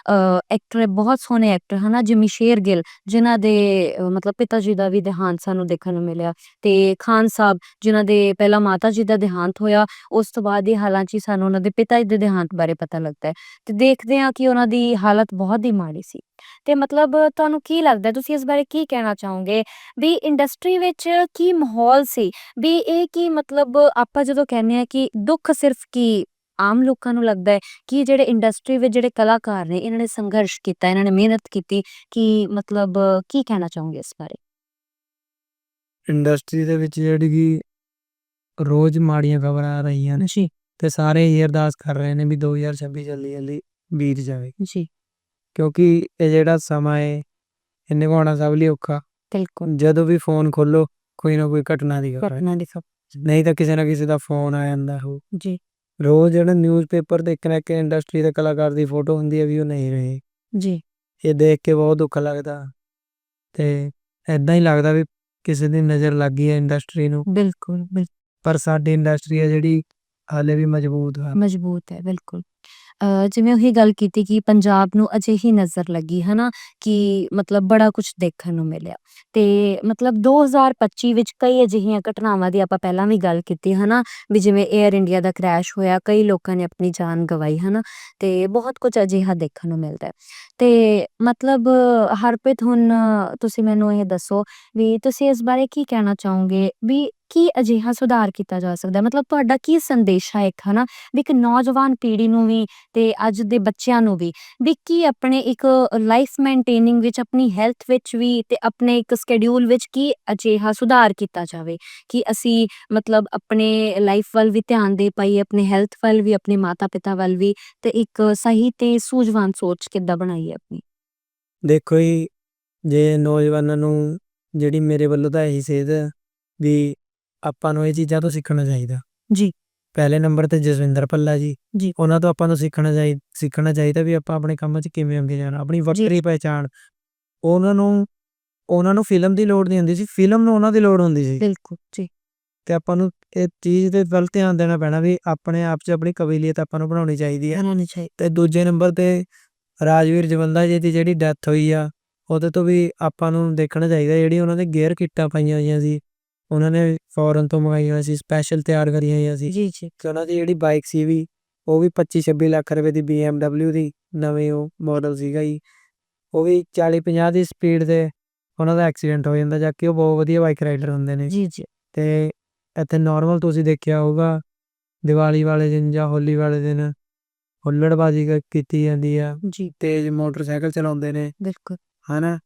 ਐਕਟਰ ਬਹੁਤ ਸੋਹਣੇ ਐਕਟਰ ਹਨਾ ਜਿਮੀ ਸ਼ੇਰਗਿੱਲ ਜਿਨ੍ਹਾਂ ਦੇ ਮਤਲਬ ਪਿਤਾ ਜੀ ਦਾ ਵੀ ਦੇਹਾਂਤ ਸਾਨੂੰ ਦੇਖਣ ਨੂੰ ਮਿਲਿਆ ਤੇ ਖਾਨ ਸਾਹਿਬ ਜਿਨ੍ਹਾਂ ਦੇ ਪਹਿਲਾਂ ਮਾਤਾ ਜੀ ਦਾ ਦੇਹਾਂਤ ਹੋਇਆ ਉਸ ਤੋਂ ਬਾਅਦ ਹੀ ਹਾਲਾਂਕਿ ਸਾਨੂੰ ਉਹਨਾਂ ਦੇ ਪਿਤਾ ਜੀ ਦੇ ਦੇਹਾਂਤ ਬਾਰੇ ਪਤਾ ਲੱਗਦਾ ਹੈ ਤੇ ਦੇਖਦੇ ਹਾਂ ਕਿ ਉਹਨਾਂ ਦੀ ਹਾਲਤ ਬਹੁਤ ਹੀ ਮਾੜੀ ਸੀ ਤੇ ਮਤਲਬ ਤੁਹਾਨੂੰ ਕੀ ਲੱਗਦਾ ਤੁਸੀਂ ਇਸ ਬਾਰੇ ਕੀ ਕਹਿਣਾ ਚਾਹੋਗੇ ਵੀ ਇੰਡਸਟਰੀ ਵਿੱਚ ਕੀ ਮਾਹੌਲ ਸੀ ਵੀ ਇਹ ਕੀ ਮਤਲਬ ਆਪਾਂ ਜਦੋਂ ਕਹਿੰਦੇ ਆ ਕਿ ਦੁੱਖ ਸਿਰਫ ਕੀ ਆਮ ਲੋਕਾਂ ਨੂੰ ਲੱਗਦਾ ਹੈ ਕਿ ਜਿਹੜੇ ਇੰਡਸਟਰੀ ਵਿੱਚ ਜਿਹੜੇ ਕਲਾਕਾਰ ਨੇ ਇਹਨਾਂ ਨੇ ਸੰਘਰਸ਼ ਕੀਤਾ ਇਹਨਾਂ ਨੇ ਮਿਹਨਤ ਕੀਤੀ ਕਿ ਮਤਲਬ ਕੀ ਕਹਿਣਾ ਚਾਹੋਗੇ ਇਸ ਬਾਰੇ? ਇੰਡਸਟਰੀ ਦੇ ਵਿੱਚ ਜਿਹੜੀ ਕਿ ਰੋਜ਼ ਮਾੜੀਆਂ ਖਬਰਾਂ ਆ ਰਹੀਆਂ ਨੇ ਜੀ। ਤੇ ਸਾਰੇ ਹੀ ਅਰਦਾਸ ਕਰ ਰਹੇ ਨੇ ਵੀ 2026 ਜਲਦੀ ਜਲਦੀ ਬੀਤ ਜਾਵੇ। ਜੀ। ਕਿਉਂਕਿ ਇਹ ਜਿਹੜਾ ਸਮਾਂ ਹੈ ਇਹਨੇ ਕੋਣਾ ਸਭ ਲਈ ਔਖਾ। ਬਿਲਕੁਲ। ਜਦੋਂ ਵੀ ਫੋਨ ਖੋਲੋ ਕੋਈ ਨਾ ਕੋਈ ਘਟਨਾ ਦੀ ਘਟਨਾ ਦੀ ਨਹੀਂ ਤਾਂ ਕਿਸੇ ਨਾ ਕਿਸੇ ਦਾ ਫੋਨ ਆ ਜਾਂਦਾ ਹੋ ਜੀ। ਰੋਜ਼ ਜਿਹੜਾ ਨਿਊਜ਼ਪੇਪਰ ਇੱਕ ਨਾ ਇੱਕ ਇੰਡਸਟਰੀ ਦੇ ਕਲਾਕਾਰ ਦੀ ਫੋਟੋ ਹੁੰਦੀ ਹੈ ਵੀ ਉਹ ਨਹੀਂ ਰਹੇ। ਜੀ। ਇਹ ਦੇਖ ਕੇ ਬਹੁਤ ਦੁੱਖ ਲੱਗਦਾ। ਤੇ ਐਦਾਂ ਹੀ ਲੱਗਦਾ ਵੀ ਕਿਸੇ ਦੀ ਨਜ਼ਰ ਲੱਗ ਗਈ ਹੈ ਇੰਡਸਟਰੀ ਨੂੰ। ਬਿਲਕੁਲ ਬਿਲ- ਪਰ ਸਾਡੀ ਇੰਡਸਟਰੀ ਹੈ ਜਿਹੜੀ ਹਾਲੇ ਵੀ ਮਜ਼ਬੂਤ ਹੈ ਮਜ਼ਬੂਤ ਹੈ ਬਿਲਕੁਲ। ਜਿਵੇਂ ਉਹੀ ਗੱਲ ਕੀਤੀ ਕਿ ਪੰਜਾਬ ਨੂੰ ਅਜਿਹੀ ਨਜ਼ਰ ਲੱਗੀ, ਹਨਾ, ਕਿ ਮਤਲਬ ਬੜਾ ਕੁਝ ਦੇਖਣ ਨੂੰ ਮਿਲਿਆ। ਤੇ ਮਤਲਬ 2025 ਵਿੱਚ ਕਈ ਅਜਿਹੀਆਂ ਘਟਨਾਵਾਂ ਦੀ ਆਪਾਂ ਪਹਿਲਾਂ ਵੀ ਗੱਲ ਕੀਤੀ, ਹਨਾ, ਵੀ ਜਿਵੇਂ 에ਅਰ ਇੰਡੀਆ ਦਾ ਕ੍ਰੈਸ਼ ਹੋਇਆ, ਕਈ ਲੋਕਾਂ ਨੇ ਆਪਣੀ ਜਾਨ ਗਵਾਈ, ਹਨਾ, ਤੇ ਬਹੁਤ ਕੁਝ ਅਜਿਹਾ ਦੇਖਣ ਨੂੰ ਮਿਲਦਾ ਹੈ। ਤੇ ਮਤਲਬ ਹਰਪ੍ਰੀਤ, ਹੁਣ ਤੁਸੀਂ ਮੈਨੂੰ ਇਹ ਦੱਸੋ ਵੀ ਤੁਸੀਂ ਇਸ ਬਾਰੇ ਕੀ ਕਹਿਣਾ ਚਾਹੋਗੇ? ਵੀ ਕੀ ਅਜਿਹਾ ਸੁਧਾਰ ਕੀਤਾ ਜਾ ਸਕਦਾ ਹੈ? ਮਤਲਬ ਤੁਹਾਡਾ ਕੀ ਸੰਦੇਸ਼ ਹੈ ਇੱਕ, ਹਨਾ? ਵੀ ਇੱਕ ਨੌਜਵਾਨ ਪੀੜ੍ਹੀ ਨੂੰ ਵੀ ਤੇ ਅੱਜ ਦੇ ਬੱਚਿਆਂ ਨੂੰ ਵੀ ਵੀ ਕੀ ਆਪਣੇ ਇੱਕ ਲਾਈਫ ਮੇਨਟੇਨਿੰਗ ਵਿੱਚ, ਆਪਣੀ ਹੈਲਥ ਵਿੱਚ ਵੀ ਤੇ ਆਪਣੇ ਇੱਕ ਸਕੇਡਿਊਲ ਵਿੱਚ ਕੀ ਅਜਿਹਾ ਸੁਧਾਰ ਕੀਤਾ ਜਾਵੇ? ਕਿ ਅਸੀਂ ਮਤਲਬ ਆਪਣੇ ਲਾਈਫ ਵੱਲ ਵੀ ਧਿਆਨ ਦੇ ਪਾਈਏ, ਆਪਣੇ ਹੈਲਥ ਵੱਲ ਵੀ, ਆਪਣੇ ਮਾਤਾ ਪਿਤਾ ਵੱਲ ਵੀ ਤੇ ਇੱਕ ਸਹੀ ਤੇ ਸੂਝਵਾਨ ਸੋਚ ਕਿੱਦਾਂ ਬਣਾਈਏ ਆਪਣੀ? ਦੇਖੋ ਜੀ, ਜੇ ਨੌਜਵਾਨਾਂ ਨੂੰ ਜਿਹੜੀ ਮੇਰੇ ਵੱਲੋਂ ਤਾਂ ਇਹੀ ਸੇਧ ਵੀ ਆਪਾਂ ਨੂੰ ਇਹ ਚੀਜ਼ਾਂ ਤੋਂ ਸਿੱਖਣਾ ਚਾਹੀਦਾ। ਜੀ। ਪਹਿਲੇ ਨੰਬਰ ਤੇ ਜਸਵਿੰਦਰ ਭੱਲਾ ਜੀ। ਜੀ। ਉਹਨਾਂ ਤੋਂ ਆਪਾਂ ਨੂੰ ਸਿੱਖਣਾ ਚਾਹੀ ਸਿੱਖਣਾ ਚਾਹੀਦਾ ਵੀ ਆਪਾਂ ਆਪਣੇ ਕੰਮ 'ਚ ਕਿਵੇਂ ਅੱਗੇ ਜਾਣਾ ਆਪਣੀ ਵੱਖਰੀ ਪਹਿਚਾਣ। ਉਹਨਾਂ ਨੂੰ ਉਹਨਾਂ ਨੂੰ ਫਿਲਮ ਦੀ ਲੋੜ ਨਹੀਂ ਹੁੰਦੀ ਸੀ ਫਿਲਮ ਨੂੰ ਉਹਨਾਂ ਦੀ ਲੋੜ ਹੁੰਦੀ ਸੀ। ਬਿਲਕੁਲ ਜੀ। ਤੇ ਆਪਾਂ ਨੂੰ ਇਹ ਚੀਜ਼ ਦੇ ਵੱਲ ਧਿਆਨ ਦੇਣਾ ਪੈਣਾ ਵੀ ਆਪਣੇ ਆਪ 'ਚ ਆਪਣੀ ਕਬੀਲੀਅਤ ਆਪਾਂ ਨੂੰ ਬਣਾਉਣੀ ਚਾਹੀਦੀ ਹੈ। ਬਣਾਉਣੀ ਚਾਹੀਦੀ ਤੇ ਦੂਜੇ ਨੰਬਰ ਤੇ ਰਾਜਵੀਰ ਜਵੰਦਾ ਜੀ ਦੀ ਜਿਹੜੀ ਡੈਥ ਹੋਈ ਆ ਉਹਦੇ ਤੋਂ ਵੀ ਆਪਾਂ ਨੂੰ ਦੇਖਣਾ ਚਾਹੀਦਾ ਜਿਹੜੀ ਉਹਨਾਂ ਦੇ ਗੇਅਰ ਕਿੱਟਾਂ ਪਾਈਆਂ ਹੋਈਆਂ ਸੀ। ਉਹਨਾਂ ਨੇ ਫੋਰਨ ਤੋਂ ਮੰਗਾਈਆਂ ਸੀ ਸਪੈਸ਼ਲ ਤਿਆਰ ਕਰੀਆਂ ਹੋਈਆਂ ਸੀ ਜੀ ਜੀ ਤੇ ਉਹਨਾਂ ਦੀ ਜਿਹੜੀ ਬਾਈਕ ਸੀ ਵੀ ਉਹ ਵੀ 25 26 ਲੱਖ ਰੁਪਏ ਦੀ BMW ਦੀ ਨਵੇਂ ਉਹ ਮਾਡਲ ਸੀਗਾ ਜੀ ਉਹ ਵੀ 40 50 ਦੀ ਸਪੀਡ ਤੇ ਉਹਨਾਂ ਦਾ ਐਕਸੀਡੈਂਟ ਹੋ ਜਾਂਦਾ ਜਦਕਿ ਉਹ ਬਹੁਤ ਵਧੀਆ ਬਾਈਕ ਰਾਈਡਰ ਹੁੰਦੇ ਨੇ ਜੀ ਜੀ ਤੇ ਇੱਥੇ ਨਾਰਮਲ ਤੁਸੀਂ ਦੇਖਿਆ ਹੋਊਗਾ ਦੀਵਾਲੀ ਵਾਲੇ ਦਿਨ ਜਾਂ ਹੋਲੀ ਵਾਲੇ ਦਿਨ ਹੁੱਲੜਬਾਜ਼ੀ ਕ- ਕੀਤੀ ਜਾਂਦੀ ਆ ਜੀ ਤੇਜ਼ ਮੋਟਰਸਾਈਕਲ ਚਲਾਉਂਦੇ ਨੇ ਬਿਲਕੁਲ ਹਨਾ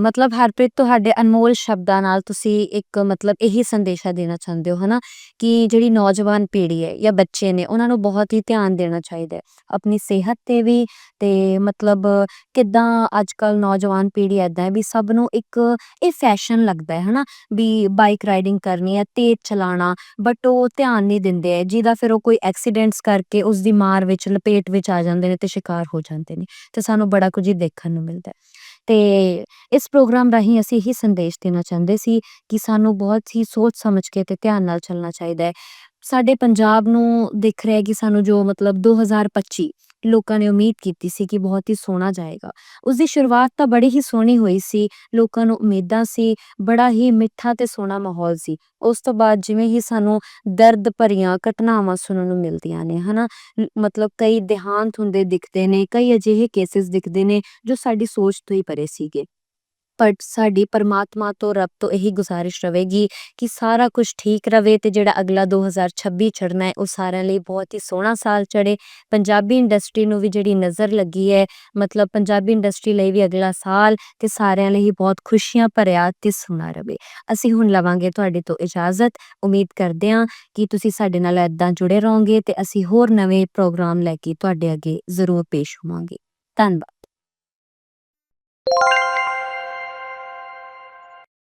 ਮਤਲਬ ਹਰਪ੍ਰੀਤ ਤੁਹਾਡੇ ਅਨਮੋਲ ਸ਼ਬਦਾਂ ਨਾਲ ਤੁਸੀਂ ਇੱਕ ਮਤਲਬ ਇਹੀ ਸੰਦੇਸ਼ਾ ਦੇਣਾ ਚਾਹੁੰਦੇ ਹੋ ਹਨਾ? ਕਿ ਜਿਹੜੀ ਨੌਜਵਾਨ ਪੀੜ੍ਹੀ ਹੈ ਜਾਂ ਬੱਚੇ ਨੇ ਉਹਨਾਂ ਨੂੰ ਬਹੁਤ ਹੀ ਧਿਆਨ ਦੇਣਾ ਚਾਹੀਦਾ ਹੈ। ਆਪਣੀ ਸਿਹਤ ਤੇ ਵੀ ਤੇ ਮਤਲਬ ਕਿੱਦਾਂ ਅੱਜ ਕੱਲ ਨੌਜਵਾਨ ਪੀੜ੍ਹੀ ਐਦਾਂ ਹੈ ਵੀ ਸਭ ਨੂੰ ਇੱਕ ਇਹ ਫੈਸ਼ਨ ਲੱਗਦਾ ਹੈ ਹਨਾ? ਵੀ ਬਾਈਕ ਰਾਈਡਿੰਗ ਕਰਨੀ ਹੈ ਤੇਜ਼ ਚਲਾਣਾ ਬਟ ਉਹ ਧਿਆਨ ਨਹੀਂ ਦਿੰਦੇ ਹੈ। ਜਿਹਦਾ ਫਿਰ ਉਹ ਕੋਈ ਐਕਸੀਡੈਂਟਸ ਕਰਕੇ ਉਸ ਦੀ ਮਾਰ ਵਿੱਚ ਲਪੇਟ ਵਿੱਚ ਆ ਜਾਂਦੇ ਨੇ ਤੇ ਸ਼ਿਕਾਰ ਹੋ ਜਾਂਦੇ ਨੇ। ਤੇ ਸਾਨੂੰ ਬੜਾ ਕੁਝ ਹੀ ਦੇਖਣ ਨੂੰ ਮਿਲਦਾ ਹੈ। ਤੇ ਇਸ ਪ੍ਰੋਗਰਾਮ ਰਾਹੀਂ ਅਸੀਂ ਇਹੀ ਸੰਦੇਸ਼ ਦੇਣਾ ਚਾਹੁੰਦੇ ਸੀ ਕਿ ਸਾਨੂੰ ਬਹੁਤ ਹੀ ਸੋਚ ਸਮਝ ਕੇ ਤੇ ਧਿਆਨ ਨਾਲ ਚੱਲਣਾ ਚਾਹੀਦਾ ਹੈ। ਸਾਡੇ ਪੰਜਾਬ ਨੂੰ ਦਿਖ ਰਿਹਾ ਕਿ ਸਾਨੂੰ ਜੋ ਮਤਲਬ 2025 ਲੋਕਾਂ ਨੇ ਉਮੀਦ ਕੀਤੀ ਸੀ ਕਿ ਬਹੁਤ ਹੀ ਸੋਹਣਾ ਜਾਏਗਾ ਉਸ ਦੀ ਸ਼ੁਰੂਆਤ ਤਾਂ ਬੜੀ ਹੀ ਸੋਹਣੀ ਹੋਈ ਸੀ ਲੋਕਾਂ ਨੂੰ ਉਮੀਦਾਂ ਸੀ ਬੜਾ ਹੀ ਮਿੱਠਾ ਤੇ ਸੋਹਣਾ ਮਾਹੌਲ ਸੀ ਉਸ ਤੋਂ ਬਾਅਦ ਜਿਵੇਂ ਹੀ ਸਾਨੂੰ ਦਰਦ ਭਰੀਆਂ ਘਟਨਾਵਾਂ ਸੁਣਨ ਨੂੰ ਮਿਲਦੀਆਂ ਨੇ ਹਨਾ ਮਤਲਬ ਕਈ ਦੇਹਾਂਤ ਹੁੰਦੇ ਦਿਖਦੇ ਨੇ ਕਈ ਅਜਿਹੇ ਕੇਸਿਸ ਦਿਖਦੇ ਨੇ ਜੋ ਸਾਡੀ ਸੋਚ ਤੋਂ ਹੀ ਪਰੇ ਸੀਗੇ ਬਟ ਸਾਡੀ ਪਰਮਾਤਮਾ ਤੋਂ ਰੱਬ ਤੋਂ ਇਹੀ ਗੁਜ਼ਾਰਿਸ਼ ਰਹੇਗੀ ਕਿ ਸਾਰਾ ਕੁਝ ਠੀਕ ਰਵੇ ਤੇ ਜਿਹੜਾ ਅਗਲਾ 2026 ਚੜਨਾ ਹੈ, ਉਹ ਸਾਰਿਆਂ ਲਈ ਬਹੁਤ ਹੀ ਸੋਹਣਾ ਸਾਲ ਚੜੇ ਪੰਜਾਬੀ ਇੰਡਸਟਰੀ ਨੂੰ ਵੀ ਜਿਹੜੀ ਨਜ਼ਰ ਲੱਗੀ ਹੈ, ਮਤਲਬ ਪੰਜਾਬੀ ਇੰਡਸਟਰੀ ਲਈ ਵੀ ਅਗਲਾ ਸਾਲ ਤੇ ਸਾਰਿਆਂ ਲਈ ਹੀ ਬਹੁਤ ਖੁਸ਼ੀਆਂ ਭਰਿਆ ਤੇ ਸੋਹਣਾ ਰਵੇ। ਅਸੀਂ ਹੁਣ ਲਵਾਂਗੇ ਤੁਹਾਡੇ ਤੋਂ ਇਜਾਜ਼ਤ। ਉਮੀਦ ਕਰਦੇ ਹਾਂ ਕਿ ਤੁਸੀਂ ਸਾਡੇ ਨਾਲ ਇਦਾਂ ਜੁੜੇ ਰਹੋਗੇ ਤੇ ਅਸੀਂ ਹੋਰ ਨਵੇਂ ਪ੍ਰੋਗਰਾਮ ਲੈ ਕੇ ਤੁਹਾਡੇ ਅੱਗੇ ਜ਼ਰੂਰ ਪੇਸ਼ ਹੋਵਾਂਗੇ। ਧੰਨਵਾਦ।